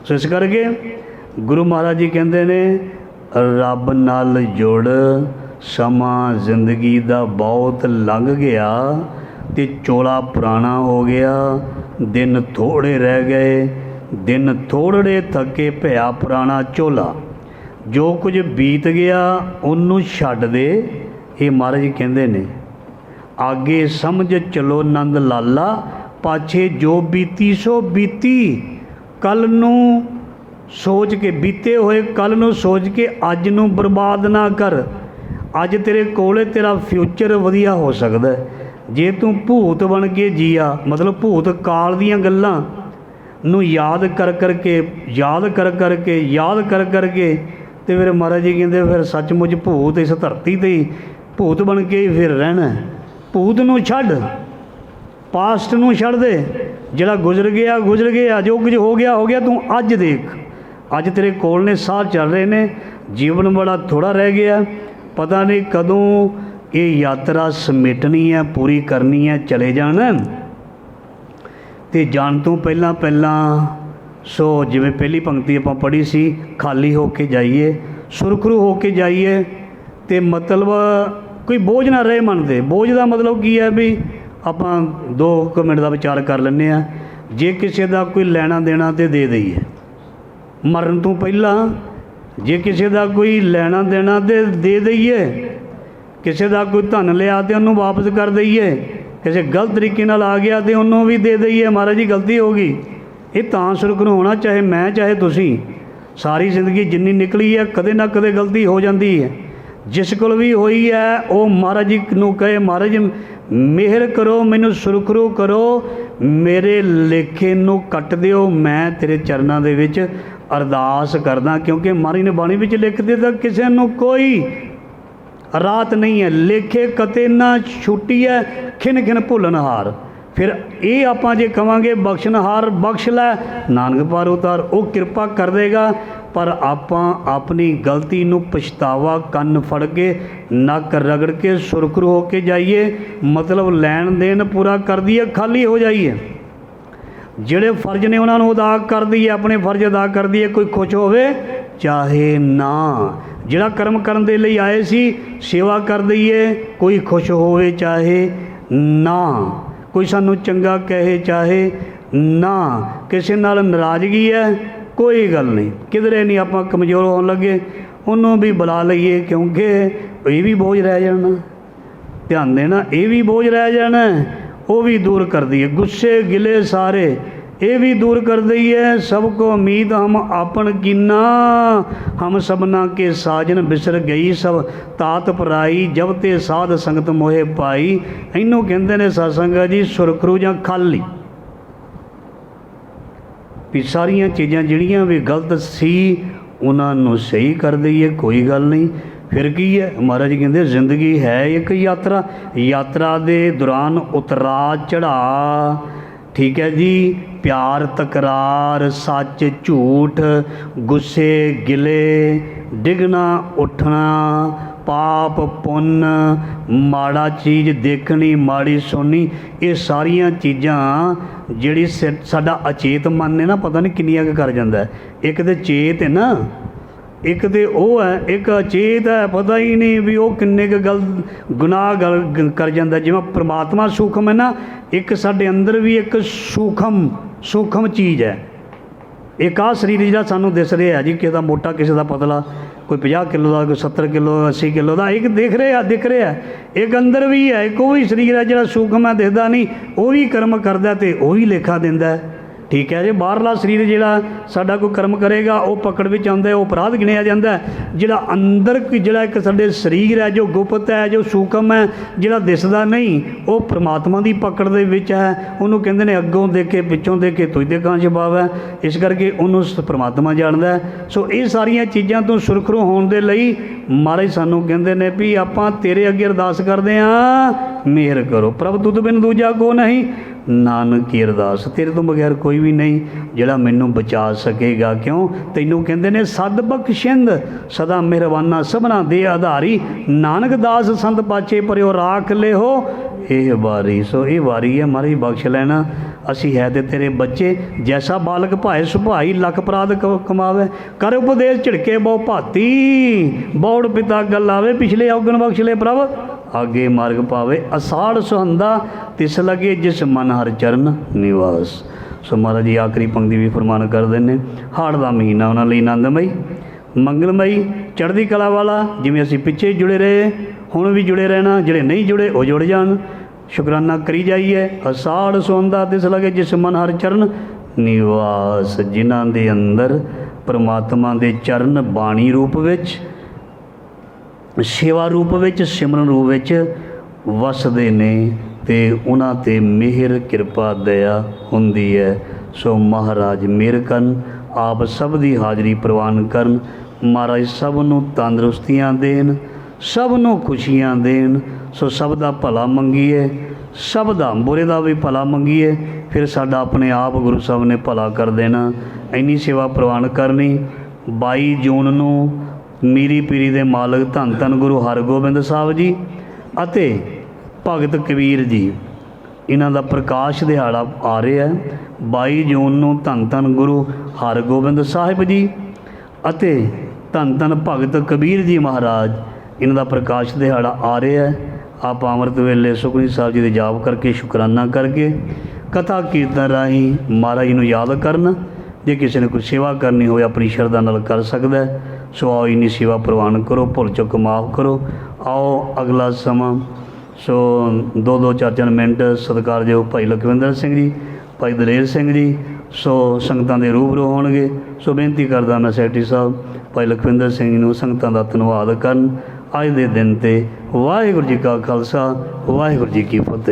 ਸੋ ਇਸ ਕਰਕੇ ਗੁਰੂ ਮਹਾਰਾਜ ਜੀ ਕਹਿੰਦੇ ਨੇ, ਰੱਬ ਨਾਲ ਜੁੜ, ਸਮਾਂ ਜ਼ਿੰਦਗੀ ਦਾ ਬਹੁਤ ਲੰਘ ਗਿਆ ਤੇ ਚੋਲਾ ਪੁਰਾਣਾ ਹੋ ਗਿਆ। ਦਿਨ ਥੋੜੇ ਰਹਿ ਗਏ, ਦਿਨ ਥੋੜੜੇ ਥੱਕੇ ਭਿਆ ਪੁਰਾਣਾ ਚੋਲਾ। ਜੋ ਕੁਝ ਬੀਤ ਗਿਆ, ਉਹਨੂੰ ਛੱਡ ਦੇ। ਇਹ ਮਹਾਰਾਜ ਜੀ ਕਹਿੰਦੇ ਨੇ ਆਗੇ ਸਮਝ ਚਲੋ ਨੰਦ ਲਾਲਾ ਪਾਛੇ ਜੋ ਬੀਤੀ ਸੋ ਬੀਤੀ। ਕੱਲ ਨੂੰ ਸੋਚ ਕੇ ਬੀਤੇ ਹੋਏ, ਕੱਲ ਨੂੰ ਸੋਚ ਕੇ ਅੱਜ ਨੂੰ ਬਰਬਾਦ ਨਾ ਕਰ। ਅੱਜ ਤੇਰੇ ਕੋਲੇ ਤੇਰਾ ਫਿਊਚਰ ਵਧੀਆ ਹੋ ਸਕਦਾ ਜੇ ਤੂੰ ਭੂਤ ਬਣ ਕੇ ਜੀਆ, ਮਤਲਬ ਭੂਤ ਕਾਲ ਦੀਆਂ ਗੱਲਾਂ ਨੂੰ ਯਾਦ ਕਰ ਕਰਕੇ, ਯਾਦ ਕਰ ਕਰਕੇ, ਯਾਦ ਕਰ ਕਰਕੇ ਤੇ ਫਿਰ ਮਹਾਰਾਜ ਜੀ ਕਹਿੰਦੇ, ਫਿਰ ਸੱਚਮੁੱਚ ਭੂਤ ਇਸ ਧਰਤੀ ਤੇ ਹੀ, ਭੂਤ ਬਣ ਕੇ ਹੀ ਫਿਰ ਰਹਿਣਾ ਭੂਤ ਨੂੰ ਛੱਡ। ਪਾਸਟ ਨੂੰ ਛੱਡ ਦੇ। ਜਿਹੜਾ ਗੁਜ਼ਰ ਗਿਆ ਗੁਜ਼ਰ ਗਿਆ, ਜੋ ਕੁਝ ਹੋ ਗਿਆ ਹੋ ਗਿਆ, ਤੂੰ ਅੱਜ ਦੇਖ। ਅੱਜ ਤੇਰੇ ਕੋਲ ਨੇ ਸਾਹ ਚੱਲ ਰਹੇ ਨੇ। ਜੀਵਨ ਬੜਾ ਥੋੜਾ ਰਹਿ ਗਿਆ। ਪਤਾ ਨਹੀਂ ਕਦੋਂ ਇਹ ਯਾਤਰਾ ਸਮੇਟਣੀ ਹੈ, ਪੂਰੀ ਕਰਨੀ ਹੈ, ਚਲੇ ਜਾਣਾ। ਹੈ। ਤੇ ਜਾਣ ਤੋਂ ਪਹਿਲਾਂ ਪਹਿਲਾਂ ਸੋ ਜਿਵੇਂ ਪਹਿਲੀ ਪੰਕਤੀ ਆਪਾਂ ਪੜ੍ਹੀ ਸੀ, ਖਾਲੀ ਹੋ ਕੇ ਜਾਈਏ, ਸੁਰਖਰੂ ਹੋ ਕੇ ਜਾਈਏ, ਤੇ ਮਤਲਬ ਕੋਈ ਬੋਝ ਨਾ ਰਹੇ ਮਨ ਤੇ। ਬੋਝ ਦਾ ਮਤਲਬ ਕੀ ਹੈ ਵੀ ਆਪਾਂ 2 ਮਿੰਟ ਦਾ ਵਿਚਾਰ ਕਰ ਲੈਂਦੇ ਆ ਜੇ ਕਿਸੇ ਦਾ ਕੋਈ ਲੈਣਾ ਦੇਣਾ ਤੇ ਦੇ ਦਈਏ। ਮਰਨ ਤੋਂ ਪਹਿਲਾਂ ਜੇ ਕਿਸੇ ਦਾ ਕੋਈ ਲੈਣਾ ਦੇਣਾ ਤੇ ਦੇ ਦਈਏ। ਕਿਸੇ ਦਾ ਕੋਈ ਧਨ ਲਿਆ ਤੇ ਉਹਨੂੰ ਵਾਪਸ ਕਰ ਦਈਏ। ਕਿਸੇ ਗਲਤ ਤਰੀਕੇ ਨਾਲ ਆ ਗਿਆ ਤੇ ਉਹਨੂੰ ਵੀ ਦੇ ਦਈਏ। ਮਹਾਰਾਜ ਜੀ, ਗਲਤੀ ਹੋ ਗਈ। ਇਹ ਤਾਂ ਸੁਰਖਰੂ ਹੋਣਾ, ਚਾਹੇ ਮੈਂ, ਚਾਹੇ ਤੁਸੀਂ। ਸਾਰੀ ਜ਼ਿੰਦਗੀ ਜਿੰਨੀ ਨਿਕਲੀ ਹੈ, ਕਦੇ ਨਾ ਕਦੇ ਗਲਤੀ ਹੋ ਜਾਂਦੀ ਹੈ। ਜਿਸ ਕੋਲ ਵੀ ਹੋਈ ਹੈ, ਉਹ ਮਹਾਰਾਜ ਜੀ ਨੂੰ ਕਹੇ, ਮਹਾਰਾਜ ਮਿਹਰ ਕਰੋ, ਮੈਨੂੰ ਸੁਰਖਰੂ ਕਰੋ, ਮੇਰੇ ਲੇਖੇ ਨੂੰ ਕੱਟ ਦਿਓ। ਮੈਂ ਤੇਰੇ ਚਰਨਾਂ ਦੇ ਵਿੱਚ ਅਰਦਾਸ ਕਰਦਾ, ਕਿਉਂਕਿ ਮਹਾਰਾਜ ਨੇ ਬਾਣੀ ਵਿੱਚ ਲਿਖ ਦਿੱਤਾ, ਕਿਸੇ ਨੂੰ ਕੋਈ ਰਾਤ ਨਹੀਂ ਹੈ। ਲੇਖੇ ਕਤੇ ਨਾ ਛੁੱਟੀ ਹੈ ਖਿਨ ਖਿਨ ਭੁੱਲਣ ਹਾਰ। ਫਿਰ ਇਹ ਆਪਾਂ ਜੇ ਕਵਾਂਗੇ ਬਖਸ਼ਣਹਾਰ ਬਖਸ਼ ਲੈ, ਨਾਨਕ ਪਾਰ ਉਤਾਰ, ਉਹ ਕਿਰਪਾ ਕਰ ਦੇਗਾ। ਪਰ ਆਪਾਂ ਆਪਣੀ ਗਲਤੀ ਨੂੰ ਪਛਤਾਵਾ ਕੰਨ ਫੜ ਕੇ, ਨੱਕ ਰਗੜ ਕੇ ਸੁਰਖਰੂ ਹੋ ਕੇ ਜਾਈਏ। ਮਤਲਬ ਲੈਣ ਦੇਣ ਪੂਰਾ ਕਰ ਦਈਏ, ਖਾਲੀ ਹੋ ਜਾਈਏ। ਜਿਹੜੇ ਫਰਜ਼ ਨੇ ਉਹਨਾਂ ਨੂੰ ਅਦਾ ਕਰ ਦਈਏ, ਆਪਣੇ ਫਰਜ਼ ਅਦਾ ਕਰ ਦਈਏ, ਕੋਈ ਖੁਸ਼ ਹੋਵੇ, ਚਾਹੇ ਨਾ। ਜਿਹੜਾ ਕਰਮ ਕਰਨ ਦੇ ਲਈ ਆਏ ਸੀ, ਸੇਵਾ ਕਰ ਦਈਏ, ਕੋਈ ਖੁਸ਼ ਹੋਵੇ, ਚਾਹੇ ਨਾ। ਕੋਈ ਸਾਨੂੰ ਚੰਗਾ ਕਹੇ, ਚਾਹੇ ਨਾ। ਕਿਸੇ ਨਾਲ ਨਾਰਾਜ਼ਗੀ ਹੈ ਕੋਈ ਗੱਲ ਨਹੀਂ। ਕਿਧਰੇ ਨਹੀਂ ਆਪਾਂ ਕਮਜ਼ੋਰ ਹੋਣ ਲੱਗੇ, ਉਹਨੂੰ ਵੀ ਬੁਲਾ ਲਈਏ ਕਿਉਂਕਿ ਇਹ ਵੀ ਬੋਝ ਰਹਿ ਜਾਣਾ। ਧਿਆਨ ਦੇਣਾ, ਇਹ ਵੀ ਬੋਝ ਰਹਿ ਜਾਣਾ, ਉਹ ਵੀ ਦੂਰ ਕਰ ਦਈਏ। ਗੁੱਸੇ ਗਿਲੇ ਸਾਰੇ, ਇਹ ਵੀ ਦੂਰ ਕਰ ਦਈਏ, ਸਭ ਕੋ ਉਮੀਦ ਹਮ ਆਪਨ ਕੀਨਾ, ਹਮ ਸਭਨਾ ਕੇ ਸਾਜਨ ਬਿਸਰ ਗਈ ਸਭ ਤਾਤ ਪਰਾਈ, ਜਬ ਤੇ ਸਾਧ ਸੰਗਤ ਮੋਹੇ ਪਾਈ। ਇਹਨੂੰ ਕਹਿੰਦੇ ਨੇ ਸਤਸੰਗਾ ਜੀ, ਸੁਰਖਰੂ ਜਾਂ ਖਾਲੀ। ਵੀ ਸਾਰੀਆਂ ਚੀਜ਼ਾਂ ਜਿਹੜੀਆਂ ਵੀ ਗਲਤ ਸੀ, ਉਹਨਾਂ ਨੂੰ ਸਹੀ ਕਰ ਦਈਏ, ਕੋਈ ਗੱਲ ਨਹੀਂ। ਫਿਰ ਕੀ ਹੈ? ਮਹਾਰਾਜ ਕਹਿੰਦੇ, ਜ਼ਿੰਦਗੀ ਹੈ ਇੱਕ ਯਾਤਰਾ। ਯਾਤਰਾ ਦੇ ਦੌਰਾਨ ਉਤਰਾ ਚੜਾ ਠੀਕ ਹੈ ਜੀ? ਪਿਆਰ ਤਕਰਾਰ, ਸੱਚ ਝੂਠ, ਗੁੱਸੇ ਗਿਲੇ, ਡਿਗਣਾ, ਉੱਠਣਾ, ਪਾਪ ਪੁੰਨ, ਮਾੜਾ ਚੀਜ਼ ਦੇਖਣੀ, ਮਾੜੀ ਸੁਣਨੀ, ਇਹ ਸਾਰੀਆਂ ਚੀਜ਼ਾਂ ਜਿਹੜੀ ਸ- ਸਾਡਾ ਅਚੇਤ ਮਨ ਨੇ ਨਾ, ਪਤਾ ਨਹੀਂ ਕਿੰਨੀਆਂ ਕੁ ਕਰ ਜਾਂਦਾ ਇੱਕ ਤੇ ਚੇਤ ਹੈ ਨਾ, ਇੱਕ ਤੇ ਉਹ ਹੈ, ਇੱਕ ਅਚੇਤ ਹੈ, ਪਤਾ ਹੀ ਨਹੀਂ ਵੀ ਉਹ ਕਿੰਨੇ ਕੁ ਗਲ, ਗੁਨਾਹ ਗਲ ਕਰ ਜਾਂਦਾ ਜਿਵੇਂ ਪ੍ਰਮਾਤਮਾ ਸੂਖਮ ਹੈ ਨਾ, ਇੱਕ ਸਾਡੇ ਅੰਦਰ ਵੀ ਇੱਕ ਸੂਖਮ ਸੂਖਮ ਚੀਜ਼ ਹੈ। ਇੱਕ ਆਹ ਸਰੀਰ ਜਿਹੜਾ ਸਾਨੂੰ ਦਿਸ ਰਿਹਾ ਜੀ ਕਿਸੇ ਦਾ ਮੋਟਾ, ਕਿਸੇ ਦਾ ਪਤਲਾ। ਕੋਈ 50 ਕਿਲੋ ਦਾ, ਕੋਈ 70 ਕਿਲੋ 80 ਕਿਲੋ ਦਾ, ਇੱਕ ਦੇਖ ਰਿਹਾ, ਦਿਖ ਰਿਹਾ। ਇੱਕ ਅੰਦਰ ਵੀ ਹੈ, ਇੱਕ ਉਹ ਵੀ ਸਰੀਰ ਹੈ ਜਿਹੜਾ ਸੂਖਮ ਹੈ, ਦਿਖਦਾ ਨਹੀਂ, ਉਹ ਵੀ ਕਰਮ ਕਰਦਾ ਤੇ ਉਹ ਵੀ ਲੇਖਾ ਦਿੰਦਾ ਠੀਕ ਹੈ ਜੇ, ਬਾਹਰਲਾ ਸਰੀਰ ਜਿਹੜਾ ਸਾਡਾ ਕੋਈ ਕਰਮ ਕਰੇਗਾ, ਉਹ ਪਕੜ ਵਿੱਚ ਆਉਂਦਾ ਉਹ ਅਪਰਾਧ ਗਿਣਿਆ ਜਾਂਦਾ ਜਿਹੜਾ ਅੰਦਰ ਜਿਹੜਾ ਇੱਕ ਸਾਡੇ ਸਰੀਰ ਹੈ, ਜੋ ਗੁਪਤ ਹੈ, ਜੋ ਸੂਖਮ ਹੈ, ਜਿਹੜਾ ਦਿਸਦਾ ਨਹੀਂ, ਉਹ ਪ੍ਰਮਾਤਮਾ ਦੀ ਪਕੜ ਦੇ ਵਿੱਚ ਹੈ। ਉਹਨੂੰ ਕਹਿੰਦੇ ਨੇ, ਅੱਗੋਂ ਦੇਖ ਕੇ, ਪਿੱਛੋਂ ਦੇਖ ਕੇ ਤੁਝ ਦੇ ਕਾਂ ਜਵਾਬ ਹੈ। ਇਸ ਕਰਕੇ ਉਹਨੂੰ ਸ- ਪ੍ਰਮਾਤਮਾ ਜਾਣਦਾ ਸੋ ਇਹ ਸਾਰੀਆਂ ਚੀਜ਼ਾਂ ਤੋਂ ਸੁਰਖਰੂ ਹੋਣ ਦੇ ਲਈ ਮਹਾਰਾਜ ਸਾਨੂੰ ਕਹਿੰਦੇ ਨੇ ਵੀ ਆਪਾਂ ਤੇਰੇ ਅੱਗੇ ਅਰਦਾਸ ਕਰਦੇ ਆਂ ਮਿਹਰ ਕਰੋ। ਪ੍ਰਭ, ਤੂੰ ਤੁਧ ਬਿਨ ਦੂਜਾ ਕੋ ਨਹੀਂ ਨਾਨਕ ਕੀ ਅਰਦਾਸ? ਤੇਰੇ ਤੋਂ ਬਗੈਰ ਕੋਈ ਵੀ ਨਹੀਂ, ਜਿਹੜਾ ਮੈਨੂੰ ਬਚਾ ਸਕੇਗਾ। ਕਿਉਂ? ਤੈਨੂੰ ਕਹਿੰਦੇ ਨੇ, ਸਦ ਬਖਸ਼ਿੰਦ ਸਦਾ ਮਿਹਰਬਾਨਾ ਸਭਨਾ ਦੇ ਆਧਾਰੀ। ਨਾਨਕ ਦਾਸ ਸੰਤ ਪਾਛੇ ਪਰਿਓ, ਰਾਖ ਲਿਓ ਇਹ ਵਾਰੀ, ਸੋ ਇਹ ਵਾਰੀ ਹੈ ਮਾਰੀ ਬਖਸ਼ ਲੈਣਾ। ਅਸੀਂ ਹੈ ਤੇ ਤੇਰੇ ਬੱਚੇ, ਜੈਸਾ ਬਾਲਕ ਭਾਏ ਸੁਭਾਈ, ਲੱਖ ਅਪਰਾਧ ਕ- ਕਮਾਵੇ। ਕਰ ਉਪਦੇਸ਼ ਝਿੜਕੇ ਬਹੁ ਭਾਤੀ, ਬੌੜ ਪਿਤਾ ਗੱਲ ਆਵੇ, ਪਿਛਲੇ ਔਗਣ ਬਖਸ਼ ਲੈ ਪ੍ਰਭ। ਆਗੇ ਮਾਰਗ ਪਾਵੇ, ਅਸਾੜ ਸੁਹੰਦਾ ਤਿਸ ਲਗੇ ਜਿਸ ਮਨ ਹਰ ਚਰਨ ਨਿਵਾਸ। ਸੋ ਮਹਾਰਾਜ ਜੀ, ਆਖਰੀ ਪੰਕਤੀ ਵੀ ਫਰਮਾਨ ਕਰਦੇ ਨੇ ਹਾੜ ਦਾ ਮਹੀਨਾ ਉਹਨਾਂ ਲਈ ਆਨੰਦਮਈ, ਮੰਗਲਮਈ, ਚੜ੍ਹਦੀ ਕਲਾ ਵਾਲਾ, ਜਿਵੇਂ ਅਸੀਂ ਪਿੱਛੇ ਜੁੜੇ ਰਹੇ, ਹੁਣ ਵੀ ਜੁੜੇ ਰਹਿਣਾ, ਜਿਹੜੇ ਨਹੀਂ ਜੁੜੇ, ਉਹ ਜੁੜ ਜਾਣ। ਸ਼ੁਕਰਾਨਾ ਕਰੀ ਜਾਈਏ, ਅਸਾੜ ਸੁਹੰਦਾ ਤਿਸ ਲਗੇ ਜਿਸ ਮਨ ਹਰ ਚਰਨ ਨਿਵਾਸ। ਜਿਨ੍ਹਾਂ ਦੇ ਅੰਦਰ ਪਰਮਾਤਮਾ ਦੇ ਚਰਨ ਬਾਣੀ ਰੂਪ ਵਿੱਚ ਸੇਵਾ ਰੂਪ ਵਿੱਚ, ਸਿਮਰਨ ਰੂਪ ਵਿੱਚ ਵਸਦੇ ਨੇ ਤੇ ਉਹਨਾਂ ਤੇ ਮਿਹਰ, ਕਿਰਪਾ, ਦਇਆ ਹੁੰਦੀ ਹੈ। ਸੋ ਮਹਾਰਾਜ ਮਿਹਰ ਕਰਨ, ਆਪ ਸਭ ਦੀ ਹਾਜ਼ਰੀ ਪ੍ਰਵਾਨ ਕਰਨ। ਮਹਾਰਾਜ ਸਭ ਨੂੰ ਤੰਦਰੁਸਤੀਆਂ ਦੇਣ, ਸਭ ਨੂੰ ਖੁਸ਼ੀਆਂ ਦੇਣ। ਸੋ ਸਭ ਦਾ ਭਲਾ ਮੰਗੀਏ, ਸਭ ਦਾ ਬੁਰੇ ਦਾ ਵੀ ਭਲਾ ਮੰਗੀਏ। ਫਿਰ ਸਾਡਾ ਆਪਣੇ ਆਪ ਗੁਰੂ ਸਾਹਿਬ ਨੇ ਭਲਾ ਕਰ ਦੇਣਾ। ਇੰਨੀ ਸੇਵਾ ਪ੍ਰਵਾਨ ਕਰਨੀ। 22 ਜੂਨ ਨੂੰ ਮੀਰੀ ਪੀਰੀ ਦੇ ਮਾਲਕ ਧੰਨ ਧੰਨ ਗੁਰੂ ਹਰਗੋਬਿੰਦ ਸਾਹਿਬ ਜੀ ਅਤੇ ਭਗਤ ਕਬੀਰ ਜੀ। ਇਹਨਾਂ ਦਾ ਪ੍ਰਕਾਸ਼ ਦਿਹਾੜਾ ਆ ਰਿਹਾ ਹੈ। 22 ਜੂਨ ਨੂੰ ਧੰਨ ਧੰਨ ਗੁਰੂ ਹਰਗੋਬਿੰਦ ਸਾਹਿਬ ਜੀ ਅਤੇ ਧੰਨ ਧੰਨ ਭਗਤ ਕਬੀਰ ਜੀ ਮਹਾਰਾਜ, ਇਹਨਾਂ ਦਾ ਪ੍ਰਕਾਸ਼ ਦਿਹਾੜਾ ਆ ਰਿਹਾ ਹੈ। ਆਪ ਅੰਮ੍ਰਿਤ ਵੇਲੇ ਸੁਖਨੀ ਸਾਹਿਬ ਜੀ ਦੇ ਜਾਪ ਕਰਕੇ ਸ਼ੁਕਰਾਨਾ ਕਰਕੇ ਕਥਾ ਕੀਰਤਨ ਰਾਹੀਂ ਮਹਾਰਾਜ ਜੀ ਨੂੰ ਯਾਦ ਕਰਨ, ਜੇ ਕਿਸੇ ਨੇ ਕੋਈ ਸੇਵਾ ਕਰਨੀ ਹੋਵੇ, ਆਪਣੀ ਸ਼ਰਧਾ ਨਾਲ ਕਰ ਸਕਦਾ ਹੈ। ਸੋ ਆਓ ਇਨੀ ਸੇਵਾ ਪ੍ਰਵਾਨ ਕਰੋ, ਭੁੱਲ ਚੁੱਕ ਮਾਫ ਕਰੋ। ਆਓ ਅਗਲਾ ਸਮਾਂ। ਸੋ ਦੋ ਦੋ ਚਾਰ ਚਾਰ ਮਿੰਟ ਸਤਿਕਾਰਯੋਗ ਭਾਈ ਲਖਵਿੰਦਰ ਸਿੰਘ ਜੀ, ਭਾਈ ਦਲੇਰ ਸਿੰਘ ਜੀ। ਸੋ ਸੰਗਤਾਂ ਦੇ ਰੂਬਰੂ ਹੋਣਗੇ। ਸੋ ਬੇਨਤੀ ਕਰਦਾ ਮੈਂ ਸੈਕਟਰੀ ਸਾਹਿਬ, ਭਾਈ ਲਖਵਿੰਦਰ ਸਿੰਘ ਜੀ ਨੂੰ ਸੰਗਤਾਂ ਦਾ ਧੰਨਵਾਦ ਕਰਨ। ਅੱਜ ਦੇ ਦਿਨ ਤੇ ਵਾਹਿਗੁਰੂ ਜੀ ਕਾ ਖਾਲਸਾ, ਵਾਹਿਗੁਰੂ ਜੀ ਕੀ ਫਤਿਹ।